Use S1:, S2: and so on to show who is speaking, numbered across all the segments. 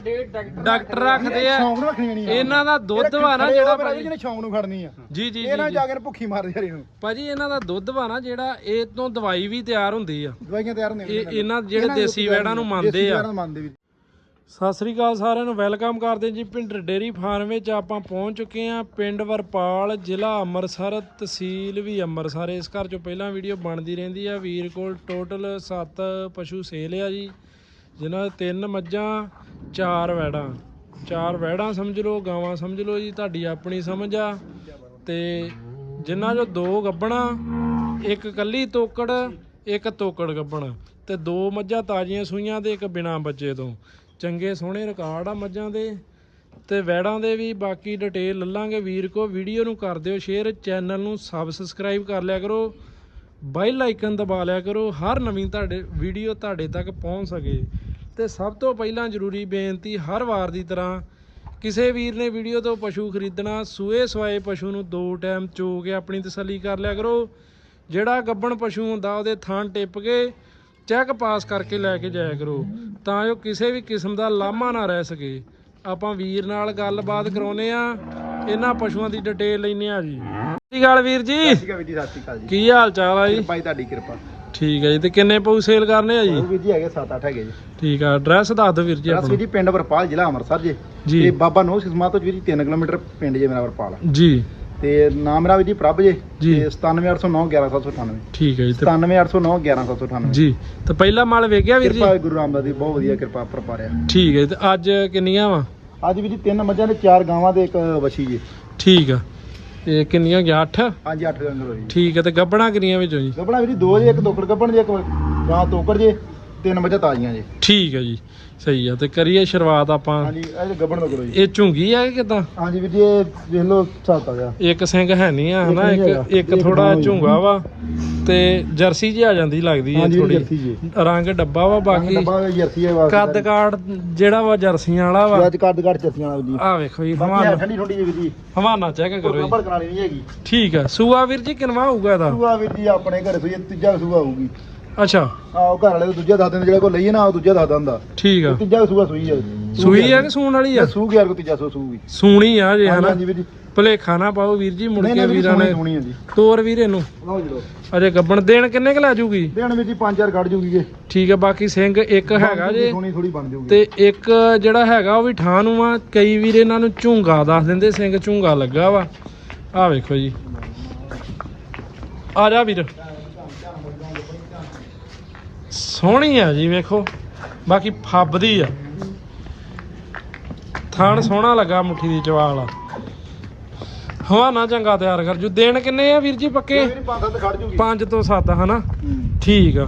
S1: ਵੱਡੇ ਡਾਕਟਰ
S2: ਰੱਖਦੇ ਆ।
S3: ਸ਼ੌਂਕ ਨੂੰ ਰੱਖਣੀ ਨਹੀਂ
S2: ਇਹਨਾਂ ਦਾ ਦੁੱਧ ਵਾ ਨਾ ਜਿਹੜਾ ਭਾਜੀ
S3: ਜਿਹਨੇ ਸ਼ੌਂਕ ਨੂੰ ਖੜਨੀ ਆ।
S2: ਜੀ ਜੀ
S3: ਇਹ ਨਾ
S2: ਜੀ
S3: ਜਾ। ਕੇ ਭੁੱਖੀ ਮਾਰ ਜਾਰੀ ਨੂੰ
S2: ਭਾਜੀ ਇਹਨਾਂ ਦਾ ਦੁੱਧ ਵਾ ਨਾ ਜਿਹੜਾ ਇਹ ਤੋਂ ਦਵਾਈ ਵੀ ਤਿਆਰ ਹੁੰਦੀ ਆ।
S3: ਦਵਾਈਆਂ ਤਿਆਰ ਹੁੰਦੀਆਂ
S2: ਇਹ ਇਹਨਾਂ ਜਿਹੜੇ ਦੇਸੀ ਵੈੜਾਂ ਨੂੰ ਮੰਨਦੇ ਆ। ਸਤਿ ਸ੍ਰੀ ਅਕਾਲ ਸਾਰਿਆਂ ਨੂੰ ਵੈਲਕਮ ਕਰਦੇ ਜੀ ਪਿੰਡ ਡੇਰੀ ਫਾਰਮ ਵਿੱਚ। ਆਪਾਂ ਪਹੁੰਚ ਚੁੱਕੇ ਹਾਂ ਪਿੰਡ ਵਰਪਾਲ ਜ਼ਿਲ੍ਹਾ ਅੰਮ੍ਰਿਤਸਰ ਤਹਿਸੀਲ ਵੀ ਅੰਮ੍ਰਿਤਸਰ। ਇਸ ਘਰ ਚੋਂ ਪਹਿਲਾਂ ਵੀਡੀਓ ਬਣਦੀ ਰਹਿੰਦੀ ਆ। ਵੀਰ ਕੋਲ ਟੋਟਲ 7 ਪਸ਼ੂ ਸੇਲ ਆ ਜੀ। ਜਿਨ੍ਹਾਂ ਦੇ ਤਿੰਨ ਮੱਝਾਂ, ਚਾਰ ਵੈੜਾਂ। ਚਾਰ ਵੈੜਾਂ ਸਮਝ ਲਓ, ਗਾਵਾਂ ਸਮਝ ਲਓ ਜੀ, ਤੁਹਾਡੀ ਆਪਣੀ ਸਮਝ ਆ। ਤੇ ਜਿਨ੍ਹਾਂ ਚੋਂ ਦੋ ਗੱਬਣਾ, ਇੱਕ ਕੱਲੀ ਤੋਕੜ, ਇੱਕ ਤੋਕੜ ਗੱਬਣ। ਤੇ ਦੋ ਮੱਝਾਂ ਤਾਜ਼ੀਆਂ ਸੂਈਆਂ ਤੇ ਇੱਕ ਬਿਨਾ ਬੱਚੇ ਤੋਂ। ਚੰਗੇ ਸੋਹਣੇ ਰਿਕਾਰਡ ਆ ਮੱਝਾਂ ਦੇ। ਤੇ ਵੈੜਾਂ ਦੇ ਵੀ ਬਾਕੀ ਡਿਟੇਲ ਲੱਲਾਂਗੇ। ਵੀਰ ਕੋ ਵੀਡੀਓ ਨੂੰ ਕਰ ਦਿਓ ਸ਼ੇਅਰ ਚੈਨਲ ਨੂੰ ਸਬਸਕ੍ਰਾਈਬ ਕਰ ਲਿਆ ਕਰੋ। ਬੈਲ ਆਈਕਨ ਦਬਾ ਲਿਆ ਕਰੋ। ਹਰ ਨਵੀਂ ਤੁਹਾਡੇ ਵੀਡੀਓ ਤੁਹਾਡੇ ਤੱਕ ਪਹੁੰਚ ਸਕੇ। ਤੇ ਸਭ ਤੋਂ ਪਹਿਲਾਂ ਜ਼ਰੂਰੀ ਬੇਨਤੀ ਹਰ ਵਾਰ ਦੀ ਤਰ੍ਹਾਂ ਕਿਸੇ ਵੀਰ ਨੇ ਵੀਡੀਓ ਤੋਂ ਪਸ਼ੂ ਖਰੀਦਣਾ ਸੂਏ ਸਵਾਏ ਪਸ਼ੂ ਨੂੰ ਦੋ ਟਾਈਮ ਚੋ ਕੇ ਆਪਣੀ ਤਸੱਲੀ ਕਰ ਲਿਆ ਕਰੋ। ਜਿਹੜਾ ਗੱਬਣ ਪਸ਼ੂ ਹੁੰਦਾ ਉਹਦੇ ਥਾਂ ਟਿੱਪ ਕੇ ਚੈੱਕ ਪਾਸ ਕਰਕੇ ਲੈ ਕੇ ਜਾਇਆ ਕਰੋ। ਤਾਂ ਜੋ ਕਿਸੇ ਵੀ ਕਿਸਮ ਦਾ ਲਾਮਾ ਨਾ ਰਹਿ ਸਕੇ। ਆਪਾਂ ਵੀਰ ਨਾਲ ਗੱਲਬਾਤ ਕਰਾਉਨੇ ਆ ਇਹਨਾਂ ਪਸ਼ੂਆਂ ਦੀ ਡਿਟੇਲ ਲੈਨੇ ਆ ਜੀ। ਸਤਿ ਸ਼੍ਰੀ ਅਕਾਲ ਵੀਰ ਜੀ।
S3: ਠੀਕ ਹੈ ਵੀਰ ਜੀ ਸਤਿ ਸ਼੍ਰੀ ਅਕਾਲ ਜੀ।
S2: ਕੀ ਹਾਲ ਚਾਲ ਆ ਜੀ?
S3: ਕਿਰਪਾ ਜੀ ਤੁਹਾਡੀ ਕਿਰਪਾ।
S2: ਠੀਕ ਹੈ ਜੀ ਤੇ ਕਿੰਨੇ ਪਸ਼ੂ ਸੇਲ ਕਰਨੇ ਆ ਜੀ?
S3: ਉਹ ਵੀਰ ਜੀ ਹੈਗੇ 7-8 ਹੈਗੇ ਜੀ।
S2: ਠੀਕ ਆ ਐਡਰੈਸ ਦੱਸ ਦਿਓ ਵੀਰ ਜੀ ਆਪਣਾ।
S3: ਵੀਰ ਜੀ ਪਿੰਡ ਵਰਪਾਲ ਜ਼ਿਲ੍ਹਾ ਅੰਮ੍ਰਿਤਸਰ ਜੀ।
S2: ਜੀ।
S3: ਤੇ ਬਾਬਾ ਨੋ ਸਿਸਮਾ ਤੋਂ ਵੀਰ ਜੀ 3 ਕਿਲੋਮੀਟਰ ਪਿੰਡ ਜੇ ਮੇਰਾ ਵਰਪਾਲ
S2: ਜੀ।
S3: ਤੇ ਨਾਮ ਮੇਰਾ ਵੀਰ ਜੀ ਪ੍ਰਭ ਜੇ
S2: ਜੀ।
S3: ਤੇ 97809 11798
S2: ਠੀਕ ਹੈ ਜੀ ਤੇ
S3: 97809 11798
S2: ਜੀ ਤੇ ਪਹਿਲਾ ਮਾਲ ਵੇਖਿਆ ਵੀਰ ਜੀ?
S3: ਕਿਰਪਾ ਗੁਰੂ ਰਾਮਦਾਸ ਦੀ ਬਹੁਤ ਵਧੀਆ ਕਿਰਪਾ ਪਰਪਾਰਿਆ
S2: ਠੀਕ ਹੈ ਜੀ ਤੇ ਅੱਜ ਕਿੰਨੀਆਂ ਵਾ?
S3: ਅੱਜ ਵੀਰ ਜੀ ਤਿੰਨ ਮੱਝਾਂ ਦੇ ਚਾਰ ਗਾਵਾਂ ਦੇ ਇੱਕ ਵਛੀ ਜੀ।
S2: ਠੀਕ ਆ। ਇਹ ਕਿੰਨੀਆਂ ਗਿਆ? 8
S3: ਹਾਂਜੀ 8 ਰੰਗ ਹੋਈ।
S2: ਠੀਕ ਹੈ ਤੇ ਗੱਬਣਾ ਕਿੰਨੀਆਂ ਵਿੱਚੋਂ ਜੀ?
S3: ਗੱਬਣਾ ਵੀਰ ਦੋ ਜੇ ਇੱਕ ਤੋਕੜ ਗੱਬਣ ਜੇ ਇੱਕ ਗਾਂ ਤੋਕੜ ਜੇ। ਤਿੰਨ ਮੱਝਾਂ ਤਾਜ਼ੀਆਂ ਜੇ।
S2: ਠੀਕ ਹੈ ਜੀ ਸਹੀ ਆ ਤੇ ਕਰੀਏ ਸ਼ੁਰੂਆਤ ਆਪਾਂ।
S3: ਹਾਂਜੀ ਇਹ ਗੱਬਣ ਕਰੋ ਜੀ।
S2: ਇਹ ਝੁੰਗੀ ਆ ਕਿ ਕਿਦਾਂ?
S3: ਹਾਂਜੀ ਵੀਰ ਜੀ ਇਹ ਵੇਖ ਲਓ ਹਿਸਾਬ ਆ ਗਿਆ।
S2: ਇੱਕ ਸਿੰਘ ਹੈ ਨਹੀਂ ਆ ਹਨਾ?
S3: ਇੱਕ ਨਹੀਂ
S2: ਇੱਕ
S3: ਹੈਗਾ।
S2: ਇੱਕ
S3: ਇੱਕ
S2: ਥੋੜਾ। ਝੁੰਗਾ ਵਾ ਤੇ ਜਰਸੀ ਜੀ ਆ ਜਾਂਦੀ ਲੱਗਦੀ ਹੈ ਥੋੜੀ ਰੰਗ ਡੱਬਾ ਵਾ ਬਾਕੀ
S3: ਡੱਬਾ ਜਰਸੀ ਹੈ ਵਾਸਤੇ।
S2: ਕੱਦ ਕਾੜ ਜਿਹੜਾ ਵਾ ਜਰਸੀਆਂ ਵਾਲਾ ਵਾ।
S3: ਅੱਜ ਕੱਦ ਕੱਦ ਜਰਸੀਆਂ ਵਾਲਾ ਜੀ।
S2: ਆ ਵੇਖੋ ਜੀ ਹਵਾਨਾ।
S3: ਠੰਡੀ ਠੰਡੀ ਜੀ ਜੀ।
S2: ਹਵਾਨਾ ਚੈੱਕ ਕਰੋ ਜੀ।
S3: ਭੜਕਣ ਵਾਲੀ ਨਹੀਂ ਹੈਗੀ।
S2: ਠੀਕ ਆ ਸੂਆ ਵੀਰ ਜੀ ਕਿਨਵਾ ਹੋਊਗਾ ਇਹਦਾ?
S3: ਸੂਆ ਵੀਰ ਜੀ ਆਪਣੇ ਘਰੇ ਤੀਜਾ ਸੂਆ ਹੋਊਗੀ।
S2: ਅੱਛਾ।
S3: ਆਹ ਉਹ ਘਰ ਵਾਲੇ ਦੂਜਾ ਦੱਸ ਦਿੰਦੇ ਜਿਹੜਾ ਕੋ ਲਈਏ ਨਾ ਉਹ ਦੂਜਾ ਦੱਸ ਦਿੰਦਾ
S2: ਠੀਕ ਆ।
S3: ਤੀਜਾ ਸੂਆ ਸੂਈ ਹੈ
S2: ਸੂਈ ਆ ਕਿ ਸੂਣ ਵਾਲੀ ਆ?
S3: ਸੂ ਗਿਆ ਕੋ ਤੀਜਾ ਸੂ ਸੂਗੀ
S2: ਸੂਣੀ ਆ ਜੇ ਹਨਾ।
S3: ਹਾਂਜੀ ਵੀਰ ਜੀ।
S2: ਭਲੇਖਾ ਨਾ ਪਾਓ ਵੀਰ ਜੀ ਮੁੜ ਕੇ
S3: ਵੀਰ
S2: ਨੇ
S3: ਹੈ ਜੀ।
S2: ਤੋਰ ਵੀਰੇ ਨੂੰ।
S3: ਲਓ ਜੀ ਲਓ।
S2: ਅਜੇ ਗੱਬਣ ਦੇਣ ਕਿੰਨੇ ਕੁ ਲੈ ਜੂਗੀ?
S3: ਦੇਣ ਵੀਰ ਜੀ 5000 ਕੱਢ ਜੂਗੀ ਜੇ।
S2: ਠੀਕ ਆ ਬਾਕੀ ਸਿੰਘ ਇੱਕ ਹੈਗਾ ਜੇ।
S3: ਸੋਹਣੀ ਥੋੜੀ ਬਣ ਜੂਗੀ।
S2: ਤੇ ਇੱਕ ਜਿਹੜਾ ਹੈਗਾ ਉਹ ਵੀ ਠਾਂ ਨੂੰ ਆ। ਕਈ ਵੀਰ ਇਹਨਾਂ ਨੂੰ ਝੁੰਗਾ ਦੱਸ ਦਿੰਦੇ ਸਿੰਘ ਝੁੰਗਾ ਲੱਗਾ ਵਾ। ਆ ਵੇਖੋ ਜੀ। ਆ ਜਾ ਵੀਰ। ਸੋਹਣੀ ਆ ਜੀ ਵੇਖੋ। ਬਾਕੀ ਫੱਬਦੀ ਆ। ਥਾਣ ਸੋਹਣਾ ਲੱਗਾ ਮੁੱਠੀ ਦੀ ਜਵਾਲ ਆ। ਹਵਾਨਾ ਚੰਗਾ ਤਿਆਰ ਕਰ। ਜੂ ਦੇਣ ਕਿੰਨੇ ਆ ਵੀਰ ਜੀ ਪੱਕੇ?
S3: ਪੰਜ ਸੱਤ ਖੜ ਜੂਗੀ।
S2: 5 ਤੋਂ 7 ਹਨਾ। ਠੀਕ ਆ।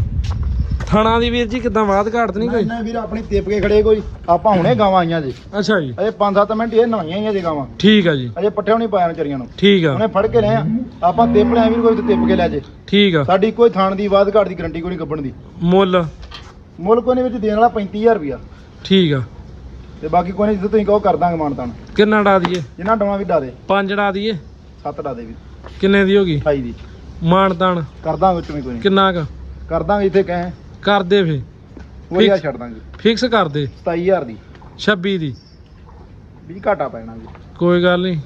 S2: ਥਾਣਾ ਦੀ ਵੀਰ ਜੀ ਕਿਦਾਂ ਬਾਤ ਘਾਟ ਨਹੀਂ ਕੋਈ?
S3: ਨਾ ਵੀਰ ਆਪਣੀ ਤਿਪ ਕੇ ਖੜੇ ਕੋਈ। ਆਪਾਂ ਹੁਣੇ ਗਾਵਾਂ ਆਈਆਂ ਜੀ।
S2: ਅੱਛਾ ਜੀ।
S3: ਅਜੇ 5-7 ਮਿੰਟ ਇਹ ਨਵਾਈਆਂ ਹੀ ਆ ਜੀ ਗਾਵਾਂ।
S2: ਠੀਕ ਆ ਜੀ।
S3: ਅਜੇ ਪੱਠੇ ਨਹੀਂ ਪਾਇਆ ਚਰੀਆਂ ਨੂੰ।
S2: ਠੀਕ ਆ।
S3: ਉਹਨੇ ਫੜ ਕੇ ਲਿਆ ਆਪਾਂ ਤਿਪ ਲਿਆ ਵੀਰ ਕੋਈ ਤੇ ਤਿਪ ਕੇ ਲੈ ਜੇ।
S2: ਠੀਕ ਆ।
S3: ਸਾਡੀ ਕੋਈ ਥਾਣ ਦੀ ਵਾਧ ਘਾਟ ਦੀ ਗਰੰਟੀ ਕੋਈ ਨਹੀਂ ਕੱਢਣ ਦੀ।
S2: ਮੁੱਲ?
S3: ਮੁੱਲ ਕੋਈ ਨਹੀਂ ਵਿੱਚ ਦੇਣ ਵਾਲਾ 35000 ਰੁਪਿਆ
S2: ਠੀਕ ਆ।
S3: ਤੇ ਬਾਕੀ ਕੋਈ ਨਹੀਂ ਜਿੱਥੇ ਤੁਸੀਂ ਕਹੋ ਕਰ ਦਾਂਗੇ ਮਾਨਤਾਨ
S2: ਕਿੰਨਾ ਡਾ ਦਈਏ?
S3: ਜਿੰਨਾ ਡਵਾ ਵੀ ਡਾ ਦੇ।
S2: ਪੰਜ ਡਾ ਦਈਏ?
S3: ਸੱਤ ਡਾ ਦੇ ਵੀ
S2: ਕਿੰਨੇ ਦੀ ਹੋਗੀ
S3: 28 ਦੀ।
S2: ਮਾਣ ਤਾਣ
S3: ਕਰ ਦਾਂਗੇ ਵਿੱਚ ਵੀ ਕੋਈ ਨਹੀਂ।
S2: ਕਿੰਨਾ ਕ?
S3: ਕਰ ਦਾਂਗੇ ਇੱਥੇ ਕਹੇ।
S2: ਕਰ ਦੇ ਫੇ।
S3: ਉਹ। ਛੱਡ ਦਾਂਗੇ।
S2: ਫਿਕਸ ਕਰ ਦੇ।
S3: 27000 ਦੀ।
S2: 26 ਦੀ।
S3: ਵੀ ਘਾਟਾ ਪੈਣਾ ਜੀ।
S2: ਕੋਈ ਗੱਲ ਨਹੀਂ।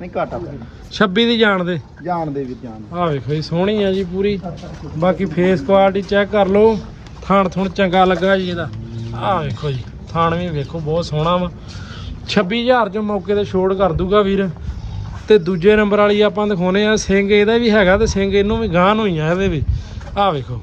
S3: ਨਹੀਂ ਘਾਟਾ ਪੈਣਾ।
S2: 26 ਦੀ ਜਾਣ ਦੇ।
S3: ਜਾਣ ਦੇ ਵੀ ਜਾਣ
S2: ਆ ਵੇਖੋ ਜੀ ਸੋਹਣੀ ਆ ਜੀ ਪੂਰੀ। ਬਾਕੀ ਫੇਸ ਕੁਆਲਿਟੀ ਚੈੱਕ ਕਰ ਲਓ। ਥਾਣ ਥੁਣ ਚੰਗਾ ਲੱਗਾ ਜੀ ਇਹਦਾ। ਆ ਵੇਖੋ ਜੀ ਥਾਣ ਵੀ ਵੇਖੋ ਬਹੁਤ ਸੋਹਣਾ ਵਾ। 26000 ਚ ਮੌਕੇ ਤੇ ਛੋੜ ਕਰ ਦੂਗਾ ਵੀਰ। ਤੇ ਦੂਜੇ ਨੰਬਰ ਵਾਲੀ ਆਪਾਂ ਦਿਖਾਉਨੇ ਆ। ਸਿੰਘ ਇਹਦਾ ਵੀ ਹੈਗਾ ਤੇ ਸਿੰਘ ਇਹਨੂੰ ਵੀ ਗਾਂ ਨੂੰ ਹੀ ਆ ਇਹਦੇ ਵੀ। ਆ ਵੇਖੋ।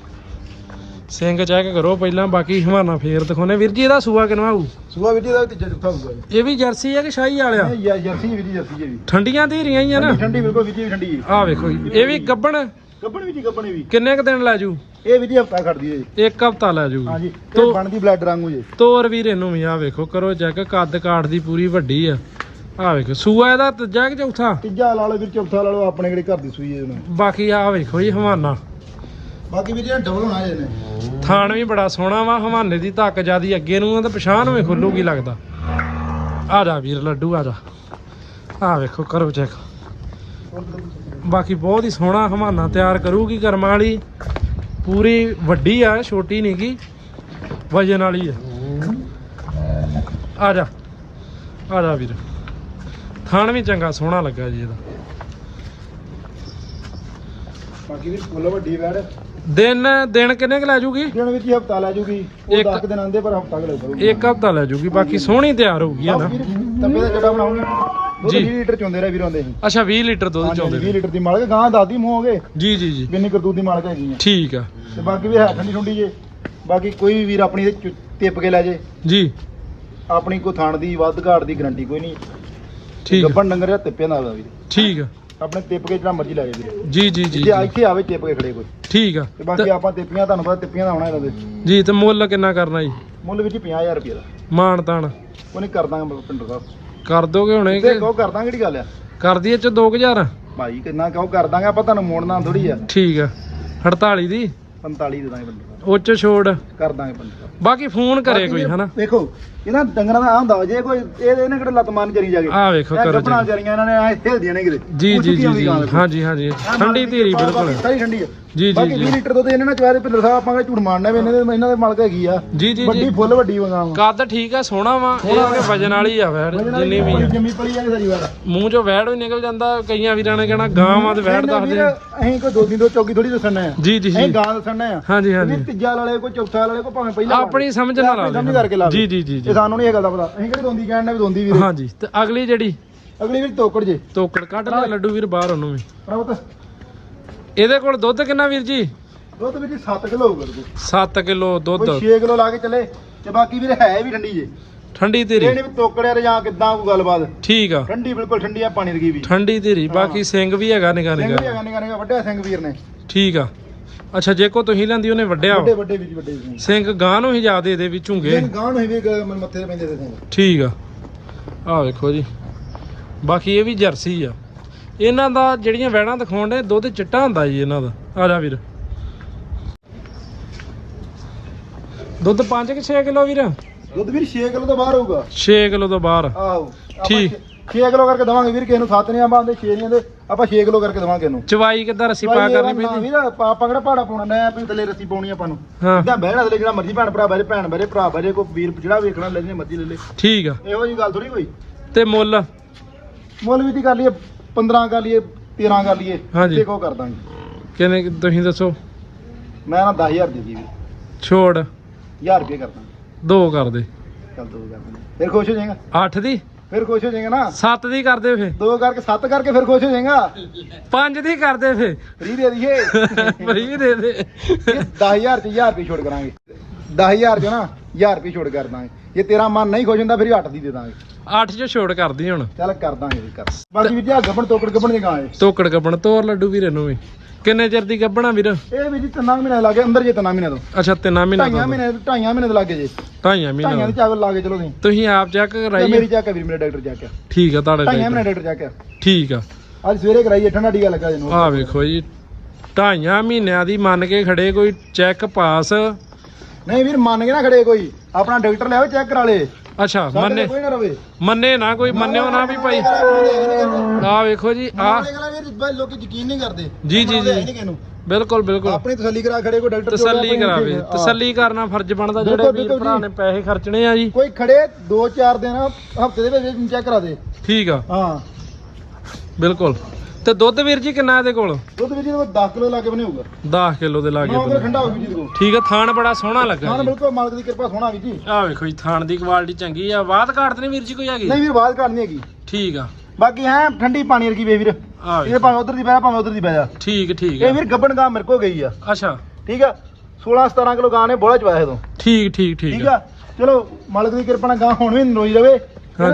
S2: ਸਿੰਘ ਚੈੱਕ ਕਰੋ ਪਹਿਲਾਂ ਬਾਕੀ ਹਵਾਨਾ ਫੇਰ ਦਿਖਾਉਨੇ ਵੀਰ ਜੀ ਇਹਦਾ ਸੂਆ ਕਿਨਵਾ ਹੋਊ?
S3: ਸੂਆ ਵੀਰ ਜੀ ਦਾ ਤੀਜਾ ਚੌਥਾ ਹੋਊਗਾ ਜੀ।
S2: ਇਹ ਵੀ ਜਰਸੀ ਆ ਕਿ ਸ਼ਾਹੀ ਵਾਲਿਆ?
S3: ਇਹ ਯਾ- ਜਰਸੀ ਵੀਰ ਜੀ ਜਰਸੀ ਜੀ। ਵੀ
S2: ਠੰਡੀਆਂ ਧੀਰੀਆਂ ਹੀ ਆ ਨਾ?
S3: ਠੰਡੀ- ਠੰਡੀ ਬਿਲਕੁਲ ਵੀਰ ਜੀ ਵੀ ਠੰਡੀ। ਜੀ
S2: ਆ ਵੇਖੋ ਜੀ ਇਹ ਵੀ ਗੱਬਣ?
S3: ਗੱਬਣ ਵੀ ਜੀ ਗੱਬਣੇ ਵੀ।
S2: ਕਿੰਨੇ ਕ ਦਿਨ ਲੈ ਜੂ?
S3: ਇਹ ਵੀ ਜੀ ਹਫਤਾ ਖੜਦੀ ਹੈ ਜੀ
S2: ਇੱਕ ਹਫਤਾ ਲੈ ਜੂਗੀ
S3: ਹਾਂਜੀ
S2: ਤੋ-
S3: ਇਹ ਬਣਦੀ ਬਲੱਡ ਵਾਂਗੂ ਜੀ।
S2: ਤੋਰ ਵੀਰ ਇਹਨੂੰ ਵੀ ਆ ਵੇਖੋ ਕਰੋ ਚੈੱਕ ਕੱਦ ਕਾਠ ਦੀ ਪੂਰੀ ਵੱਡੀ ਆ। ਆ ਵੇਖੋ ਸੂਆ ਇਹਦਾ ਤੀਜਾ ਕਿ ਚੌਥਾ?
S3: ਤੀਜਾ ਲਾ ਲਓ ਵੀਰ ਚੌਥਾ ਲਾ ਲਓ ਆਪਣੇ ਕਿਹੜੇ ਘਰ ਦੀ ਸੂਈ ਹੈ ਉਹਨਾਂ
S2: ਬਾਕੀ ਆ ਵੇਖੋ ਜੀ ਹਵਾਨਾ।
S3: ਬਾਕੀ ਵੀਰ ਜੀ ਡਬਲ ਹੋਣਾ ਜੇ ਨੇ।
S2: ਥਾਣ ਵੀ ਬੜਾ ਸੋਹਣਾ ਵਾ ਹਵਾਨੇ ਦੀ ਧੱਕ ਜਿਆਦੀ ਅੱਗੇ ਨੂੰ ਆ ਤੇ ਪਛਾਣ ਵੀ ਖੁੱਲੂਗੀ ਲੱਗਦਾ। ਆ ਜਾ ਵੀਰ ਲੱਡੂ ਆ ਜਾ। ਆ ਵੇਖੋ ਕਰੋ ਚੈੱਕ ਬਾਕੀ ਬਹੁਤ ਹੀ ਸੋਹਣਾ ਹਵਾਨਾ ਤਿਆਰ ਕਰੂਗੀ ਕਰਮਾਂ ਵਾਲੀ। ਪੂਰੀ ਵੱਡੀ ਆ ਛੋਟੀ ਨਹੀਂ ਗੀ। ਵਜਨ ਵਾਲੀ ਆ। ਆ ਜਾ। ਆ ਜਾ ਵੀਰ। ਥਣ ਵੀ ਚੰਗਾ ਸੋਹਣਾ ਲੱਗਾ ਜੀ ਇਹਦਾ।
S3: ਬਾਕੀ ਵੀ ਫੁੱਲ ਵੱਡੀ ਵੈੜ।
S2: ਦਿਨ ਦਿਨ ਕਿੰਨੇ ਕੁ ਲੈ ਜੂਗੀ?
S3: ਦਿਨ ਵਿੱਚ ਹੀ ਹਫਤਾ ਲੈ ਜੂਗੀ। ਉਹ
S2: ਇੱਕ-
S3: 10 ਦਿਨ ਆਂਦੇ ਪਰ ਹਫਤਾ ਕੁ ਲੱਗੂਗੀ
S2: ਇੱਕ ਹਫਤਾ ਲੈ ਜੂਗੀ ਬਾਕੀ ਸੋਹਣੀ ਤਿਆਰ ਹੋਊਗੀ ਹੈ ਨਾ?
S3: ਤੰਬੇ ਦਾ ਜੜਾ ਬਣਾਉਂਗੇ? ਦੁੱਧ
S2: ਜੀ।
S3: 20 ਲੀਟਰ ਚੋਂਦੇ ਰਹੇ ਵੀਰ ਹੁੰਦੇ ਸੀ
S2: ਅੱਛਾ 20 ਲੀਟਰ ਦੁੱਧ
S3: ਹਾਂਜੀ,
S2: ਚਾਉਂਦੇ
S3: 20 ਲੀਟਰ ਦੀ ਮਾਲਕ ਗਾਂ ਦਾਦੀ ਮੂੰਹ ਹੋਗੇ
S2: ਜੀ ਜੀ ਜੀ।
S3: ਕਿੰਨੀ ਕਰਤੂਤ ਦੀ ਮਾਲਕ ਹੈਗੀ ਆ।
S2: ਠੀਕ ਆ।
S3: ਤੇ ਬਾਕੀ ਵੀ ਹੈ ਠੰਡੀ ਠੰਡੀ ਜੇ। ਬਾਕੀ ਕੋਈ ਵੀ ਵੀਰ ਆਪਣੀ ਟਿੱਪ ਕੇ ਲੈ ਜੇ।
S2: ਜੀ।
S3: ਆਪਣੀ ਕੋਈ ਥਾਣ ਦੀ ਵੱਧ ਘਾਟ ਦੀ ਗਰੰਟੀ ਕੋਈ ਨਹੀਂ।
S2: ਠੀਕ ਆ,
S3: ਗੱਬਣ ਡੰਗਰ ਜਾਂ ਟਿੱਪਿਆਂ ਦਾ ਵੀਰ।
S2: ਠੀਕ ਆ।
S3: ਆਪਣੇ ਟਿੱਪ ਕੇ ਜਿਹੜਾ ਮਰਜ਼ੀ ਲੈ ਜੇ ਵੀਰ
S2: ਜੀ ਜੀ ਜੀ
S3: ਜੇ। ਇੱਥੇ ਆਵੇ ਟਿੱਪ ਕੇ ਖੜੇ ਕੋਈ।
S2: ਠੀਕ ਆ।
S3: ਤੇ ਬਾਕੀ ਆਪਾਂ ਟਿੱਪੀਆਂ ਤੁਹਾਨੂੰ ਪਤਾ ਟਿੱਪੀਆਂ ਦਾ ਆਉਣਾ ਇਹਨਾਂ ਦੇ।
S2: ਜੀ ਤੇ ਮੁੱਲ ਕਿੰਨਾ ਕਰਨਾ ਜੀ?
S3: ਮੁੱਲ ਵਿੱਚ 50000 ਰੁਪਏ ਦਾ।
S2: ਮਾਣ ਤਾਣ।
S3: ਉਹ ਨਹੀਂ ਕਰ ਦਾਂਗੇ ਪਿੰਡਰ ਸਾਹਿਬ
S2: ਕਰ ਦੋਗੇ ਹੁਣੇ
S3: ਤੇ
S2: ਕਿ
S3: ਕਹੋ ਕਰ ਦਾਂਗੇ ਕਿਹੜੀ ਗੱਲ ਆ।
S2: ਕਰ ਦਈਏ ਚ 2000
S3: ਭਾਈ ਕਿੰਨਾ ਕਹੋ ਕਰ ਦਾਂਗੇ ਆਪਾਂ ਤੁਹਾਨੂੰ ਮੋੜਨਾ ਥੋੜੀ ਆ।
S2: ਠੀਕ ਆ। 48 ਦੀ?
S3: 45 ਦੇ ਦਾਂਗੇ ਪਿੰਡਰ ਸਾਹਿਬ
S2: ਉੱਚ ਛੋੜ।
S3: ਕਰ ਦਾਂਗੇ ਸਾਹਿਬ
S2: ਬਾਕੀ ਫੋਨ ਕਰੇ ਕੋਈ ਹਨਾ?
S3: ਦੇਖੋ ਇਹਨਾਂ ਡੰਗਰਾਂ ਦਾ ਆ ਹੁੰਦਾ ਜੇ ਕੋਈ ਇਹ ਇਹਨੇ ਕਿਹੜੇ ਲੱਤ ਮਾਰਨ ਚਰੀ ਜਾ ਕੇ
S2: ਆ ਵੇਖੋ ਕਰੋ
S3: ਬਣਾ
S2: ਜੀ।
S3: ਜਰੀਆਂ ਇਹਨਾਂ ਨੇ ਐ ਹਿਲਦੀਆਂ ਨੇ ਕਿਤੇ।
S2: ਜੀ ਜੀ ਜੀ। ਹਾਂਜੀ ਹਾਂਜੀ ਠੰਡੀ ਧੀਰੀ ਬਿਲਕੁਲ।
S3: ਸਾਰੀ ਠੰਡੀ ਆ।
S2: ਜੀ ਜੀ
S3: ਬਾਕੀ 20
S2: ਜੀ
S3: ਲੀਟਰ ਦੁੱਧ ਇਹਨਾਂ ਨੇ ਚਵਾਰੇ ਪਿੰਡਰ ਸਾਹਿਬ ਆਪਾਂ ਝੂਠ ਮਾਰਨਾ ਵੀ ਇਹਨਾਂ ਦੇ ਇਹਨਾਂ ਦੇ ਮਾਲਕ ਹੈਗੀ ਆ।
S2: ਜੀ ਜੀ
S3: ਵੱਡੀ ਫੁੱਲ ਵੱਡੀ ਵਗਾਂ ਵਾ।
S2: ਕੱਦ ਠੀਕ ਆ ਸੋਹਣਾ ਵਾ। ਇਹ ਕਿ ਵਜਨ ਵਾਲੀ ਆ ਵੈੜ ਜਿੰਨੀ ਵੀ ਆ।
S3: ਜੰਮੀ ਪਲੀ ਆ ਸਾਰੀ ਵਾਰ
S2: ਮੂੰਹ ਚੋਂ ਵੈੜ ਵੀ ਨਿਕਲ ਜਾਂਦਾ ਕਈਆਂ ਵੀਰਾਂ ਨੇ ਕਹਿਣਾ ਗਾਂ ਵਾ ਤੇ ਵੈੜ ਦੱਸਦੇ। ਆ।
S3: ਅਸੀਂ ਕੋਈ ਦੋ ਦਿਨ ਦੋ ਚੌਕੀ ਥੋੜੀ ਦੱਸਣਾ ਆ।
S2: ਜੀ ਜੀ
S3: ਅਸੀਂ ਗਾਂ ਦੱਸਣਾ ਆ।
S2: ਹਾਂਜੀ ਹਾਂਜੀ।
S3: ਤੀਜਾ ਵਾਲੇ ਕੋਈ ਚੌਥਾ ਵਾਲੇ ਕੋਈ ਭਾਵੇਂ ਪਹਿਲਾਂ
S2: ਆਪਣੀ ਸਮਝ ਨਾਲ
S3: ਆਪਣੀ
S2: ਲਾ
S3: ਸਮਝ ਕਰਕੇ ਲਾ
S2: ਜੀ ਜੀ ਜੀ
S3: ਇਹ
S2: ਜੀ
S3: ਸਾਨੂੰ ਨਹੀਂ ਇਹ ਗੱਲ ਦਾ ਪਤਾ। ਅਸੀਂ ਕਿਹੜੀ ਦੋਂਦੀ ਕਹਿਣ ਨੇ ਵੀ ਦੋਂਦੀ ਵੀਰੇ?
S2: ਹਾਂਜੀ ਤੇ ਅਗਲੀ ਜਿਹੜੀ?
S3: ਅਗਲੀ ਵੀ ਤੋਕੜ ਜੇ।
S2: ਤੋਕੜ ਕੱਢ ਲਿਆ ਲੱਡੂ ਵੀਰ ਬਾਹਰ ਉਹਨੂੰ ਵੀ।
S3: ਪ੍ਰਭਤ
S2: ਇਹਦੇ ਕੋਲ ਦੁੱਧ ਕਿੰਨਾ ਵੀਰ ਜੀ?
S3: ਦੁੱਧ ਵਿੱਚ 7 ਕਿਲੋ ਹੋਊਗਾ ਇਹਦੇ
S2: 7 ਕਿਲੋ ਦੁੱਧ।
S3: ਕੋਈ 6 ਕਿਲੋ ਲਾ ਕੇ ਚੱਲੇ ਤੇ ਬਾਕੀ ਵੀਰੇ ਹੈ ਵੀ ਠੰਡੀ ਜੇ।
S2: ਠੰਡੀ ਧੀਰੀ।
S3: ਨਹੀਂ ਵੀ ਤੋਕੜਿਆ ਜਾਂ ਕਿੱਦਾਂ ਕੋਈ ਗੱਲਬਾਤ।
S2: ਠੀਕ ਆ।
S3: ਠੰਡੀ ਬਿਲਕੁਲ ਠੰਡੀ ਆ ਪਾਣੀ ਰਗੀ ਵੀ।
S2: ਠੰਡੀ ਧੀਰੀ ਬਾਕੀ ਸਿੰਘ ਵੀ ਹੈਗਾ ਨਿਕਾ
S3: ਸਿੰਘ ਵੀ ਹੈਗਾ ਨਿਕਾ ਵੱਡਾ ਸਿੰਘ ਵੀਰ ਨੇ।
S2: ਠੀਕ ਆ। ਅੱਛਾ ਜੇ ਕੋ ਤੁਸੀਂ ਲੈਂਦੀ ਉਹਨੇ ਵੱਡਿਆ
S3: ਵੱਡੇ। ਵੱਡੇ ਵਿੱਚ ਵੱਡੇ ਸਿੰਘ
S2: ਸਿੰਘ ਗਾਂ ਨੂੰ ਹੀ ਜ਼ਿਆਦੇ ਦੇ ਵੀ ਝੁੰਗੇ।
S3: ਸਿੰਘ ਗਾਂ ਨੂੰ ਹੀ ਵੀ ਮਨ ਮੱਥੇ ਤੇ ਪੈਂਦੇ ਤੇ ਸਿੰਘ।
S2: ਠੀਕ ਆ। ਆਹ ਵੇਖੋ ਜੀ। ਬਾਕੀ ਇਹ ਵੀ ਜਰਸੀ ਆ। ਇਹਨਾਂ ਦਾ ਜਿਹੜੀਆਂ ਵੈੜਾਂ ਦਿਖਾਉਣ ਦੇ ਦੁੱਧ ਚਿੱਟਾ ਹੁੰਦਾ ਜੀ ਇਹਨਾਂ ਦਾ। ਆ ਜਾ ਵੀਰ। ਦੁੱਧ 5 ਕਿ 6 ਕਿਲੋ ਵੀਰ?
S3: ਦੁੱਧ ਵੀਰ 6 ਕਿਲੋ ਤੋਂ ਬਾਹਰ ਹੋਊਗਾ।
S2: 6 ਕਿਲੋ ਤੋਂ ਬਾਹਰ।
S3: ਆਹੋ।
S2: ਠੀਕ।
S3: 6 ਕਿਲੋ ਕਰਕੇ ਦਵਾਂਗੇ ਵੀਰ ਕਿਸੇ ਨੂੰ 7 ਨਹੀਂ ਆਂਦੇ 6 ਨਹੀਂ ਆਂਦੇ ਆਪਾਂ 6 ਕਿਲੋ ਕਰਕੇ ਦਵਾਂਗੇ ਇਹਨੂੰ।
S2: ਚਵਾਈ ਕਿੱਦਾਂ ਰੱਸੀ ਪਾ ਕਰਨੀ ਪੈਂਦੀ?
S3: ਵੀਰ ਆਪਾਂ ਕਿਹੜਾ ਪਹਾੜਾ ਪਾਉਣਾ? ਨਾ ਵੀ ਥੱਲੇ ਰੱਸੀ ਪਾਉਣੀ ਆਪਾਂ ਨੂੰ। ਇਦਾਂ ਬਹਿਣਾ ਥੱਲੇ ਜਿਹੜਾ ਮਰਜ਼ੀ ਭੈਣ ਭਰਾ ਬਹਿ ਜਾਏ, ਭੈਣ ਬਹਿ ਜਾਏ, ਭਰਾ ਬਹਿ ਜਾਏ, ਕੋਈ ਵੀਰ ਜਿਹੜਾ ਵੇਖਣਾ ਲੈ ਜੇ ਮਰਜ਼ੀ ਲੈ ਲੇ।
S2: ਠੀਕ ਆ।
S3: ਇਹੋ ਜੀ ਗੱਲ ਥੋੜੀ ਕੋਈ।
S2: ਤੇ ਮੁੱਲ?
S3: ਮੁੱਲ ਵੀ ਦੀ ਕਰ ਲਈਏ 15 ਕਰ ਲਈਏ 13 ਕਰ ਲਈਏ ਕੋ ਕਰ ਦਾਂਗੇ।
S2: ਕਿੰਨੇ ਤੁਸੀਂ ਦੱਸੋ?
S3: ਮੈਂ ਨਾ 10000 ਦੇ ਦੀ ਵੀ
S2: ਛੋੜ।
S3: 1000 ਰੁਪਏ ਕਰ ਦਾਂਗੇ।
S2: ਦੋ ਕਰ ਦੇ।
S3: ਚੱਲ ਦੋ ਕਰ ਦਾਂਗੇ। ਫਿਰ ਖੁਸ਼ ਹੋ ਜਾਏਗਾ।
S2: 8 ਦੀ?
S3: ਫਿਰ ਖੁਸ਼ ਹੋ ਜਾਏਗਾ ਨਾ?
S2: 7 ਦੀ ਕਰ ਦੇ ਫੇ
S3: ਦੋ ਕਰਕੇ 7 ਕਰਕੇ ਫਿਰ ਖੁਸ਼ ਹੋ ਜਾਏਗਾ?
S2: 5 ਦੀ ਕਰ ਦੇ ਫੇ
S3: ਫਰੀ ਦੇ ਦਈਏ।
S2: ਫਰੀ ਦੇ ਦੇ।
S3: 10000 ਤੇ 1000 ਰੁਪਏ ਛੋੜ ਕਰਾਂਗੇ। 10000 ਚੋਂ ਨਾ 1000 ਰੁਪਏ ਛੋੜ ਕਰ ਦਾਂਗੇ। ਜੇ ਤੇਰਾ ਮਨ ਨਹੀਂ ਖੁਸ਼ ਹੁੰਦਾ ਫਿਰ 8 ਦੀ ਦੇ ਦਾਂਗੇ।
S2: 8 ਚ ਛੋੜ ਕਰਦੀ ਹੁਣ।
S3: ਚੱਲ ਕਰ ਦਾਂਗੇ ਵੀ ਕਰ। ਬਾਕੀ ਵੀ ਜੀ ਗੱਬਣ ਤੋਕੜ ਗੱਬਣ ਦੀ ਗਾਂ ਏ।
S2: ਤੋਕੜ ਕੱਪਣ ਤੋਰ ਲੱਡੂ ਵੀਰੇ ਨੂੰ ਵੀ। ਕਿੰਨੇ ਚਿਰ ਦੀ ਗੱਬਣਾ ਵੀਰ?
S3: ਇਹ ਵੀ ਜੀ ਤਿੰਨਾਂ ਮਹੀਨੇ ਲੱਗੇ ਅੰਦਰ ਜੇ ਤਿੰਨਾਂ ਮਹੀਨੇ ਤੋਂ।
S2: ਅੱਛਾ ਤਿੰਨਾਂ ਮਹੀਨਾ
S3: ਢਾਈਆਂ
S2: ਤੋਂ।
S3: ਮਹੀਨੇ ਢਾਈਆਂ ਮਹੀਨੇ ਦੇ ਲੱਗੇ ਜੇ।
S2: ਢਾਈਆਂ
S3: ਢਾਈਆਂ
S2: ਮਹੀਨਾ
S3: ਦੀ ਚਾਵਲ ਲਾ ਕੇ ਚਲੋ ਤੁਸੀਂ।
S2: ਤੁਸੀਂ ਆਪ ਚੈੱਕ
S3: ਤੇ
S2: ਕਰਾਈ
S3: ਮੇਰੀ ਚੈੱਕ ਵੀਰ ਮੇਰੇ ਡਾਕਟਰ ਚੈੱਕ
S2: ਠੀਕ ਆ ਤੁਹਾਡੇ
S3: ਢਾਈਆਂ ਮਹੀਨੇ
S2: ਡਾਕਟਰ
S3: ਚੈੱਕ
S2: ਠੀਕ ਆ।
S3: ਅੱਜ ਸਵੇਰੇ ਕਰਾਈਏ ਠੰਡਾ ਟੀਕਾ ਲੱਗਾ ਜਿਹਨੂੰ
S2: ਆ ਵੇਖੋ ਜੀ ਢਾਈਆਂ ਮਹੀਨਿਆਂ ਦੀ ਮੰਨ ਕੇ ਖੜੇ ਕੋਈ ਚੈੱਕ ਪਾਸ।
S3: ਨਹੀਂ ਵੀਰ ਮੰਨ ਕੇ ਨਾ ਖੜੇ ਕੋਈ। ਆਪਣਾ ਡਾਕਟਰ ਲਿਆਓ ਚੈੱਕ ਕਰਾ ਲੇ
S2: ਅੱਛਾ ਮੰਨੇ।
S3: ਕੋਈ ਨਾ ਰਵੇ।
S2: ਮੰਨੇ ਨਾ ਕੋਈ ਮੰਨਿਓ ਨਾ ਵੀ ਭਾਈ। ਆ ਵੇਖੋ ਜੀ ਆ
S3: ਲੋਕੀ ਯਕੀਨ ਨਹੀਂ ਕਰਦੇ।
S2: ਜੀ, ਜੀ, ਜੀ। ਬਿਲਕੁਲ ਬਿਲਕੁਲ।
S3: ਆਪਣੀ ਤਸੱਲੀ ਕਰਾ ਖੜੇ ਕੋਈ ਡਾਕਟਰ
S2: ਤਸੱਲੀ ਕਰਾਵੇ ਤਸੱਲੀ ਕਰਨਾ ਫਰਜ਼ ਬਣਦਾ ਜਿਹੜੇ ਵੀਰ ਭਰਾ। ਨੇ ਪੈਸੇ ਖਰਚਣੇ ਆ ਜੀ।
S3: ਕੋਈ ਖੜੇ 2-4 ਦਿਨ ਹਫ਼ਤੇ ਦੇ ਵਿੱਚ ਚੈੱਕ ਕਰਾ ਦੇ।
S2: ਠੀਕ ਆ।
S3: ਹਾਂ।
S2: ਬਿਲਕੁਲ। ਤੇ ਦੁੱਧ ਵੀਰ ਜੀ ਕਿੰਨਾ ਇਹਦੇ ਕੋਲ?
S3: ਦੁੱਧ ਵਿੱਚ ਇਹਦੇ ਕੋਲ 10 ਕਿਲੋ ਲਾ ਕੇ ਬਣੇ ਹੋਊਗਾ
S2: 10 ਕਿਲੋ ਦੇ ਲਾਗੇ
S3: 9 ਕਿਲੋ
S2: ਬੰਨੇ।
S3: ਠੰਡਾ ਹੋਊਗੀ ਜੀ
S2: ਠੀਕ ਆ ਥਾਣ ਬੜਾ ਸੋਹਣਾ ਲੱਗਾ ਜੀ।
S3: ਬਿਲਕੁਲ ਮਾਲਕ ਦੀ ਕਿਰਪਾ ਸੋਹਣਾ ਵੀ ਜੀ।
S2: ਆ ਵੇਖੋ ਜੀ ਥਾਣ ਦੀ ਕੁਆਲਿਟੀ ਚੰਗੀ ਆ। ਬਾਤ ਘਾਟ ਨਹੀਂ ਵੀਰ ਜੀ ਕੋਈ ਹੈਗੀ?
S3: ਨਹੀਂ ਵੀਰ ਬਾਤ ਘਾਟ ਨਹੀਂ ਹੈਗੀ।
S2: ਠੀਕ ਆ।
S3: ਬਾਕੀ ਹੈ ਠੰਡੀ ਪਾਣੀ ਵਰਗੀ ਵੇ ਵੀਰ। ਇਹ। ਭਾਵੇਂ ਉਧਰ ਦੀ ਬਹਿ ਜਾ ਭਾਵੇਂ ਉਧਰ ਦੀ ਬਹਿ ਜਾ।
S2: ਠੀਕ ਠੀਕ
S3: ਇਹ ਵੀਰ ਗੱਬਣ ਗਾਂ ਮੇਰੇ ਕੋ ਗਈ ਆ।
S2: ਅੱਛਾ।
S3: ਠੀਕ ਆ? 16-17 ਕਿਲੋ ਗਾਂ ਨੇ ਬੋਲਾ ਚਵਾਇਆ ਤੋਂ
S2: ਠੀਕ ਠੀਕ ਠੀਕ
S3: ਠੀਕ
S2: ਆ?
S3: ਚਲੋ ਮਾਲਕ ਦੀ ਕਿਰਪਾ ਨਾਲ ਗਾਂ ਹੁਣ ਵੀ ਨਰੋਈ ਰਵੇ।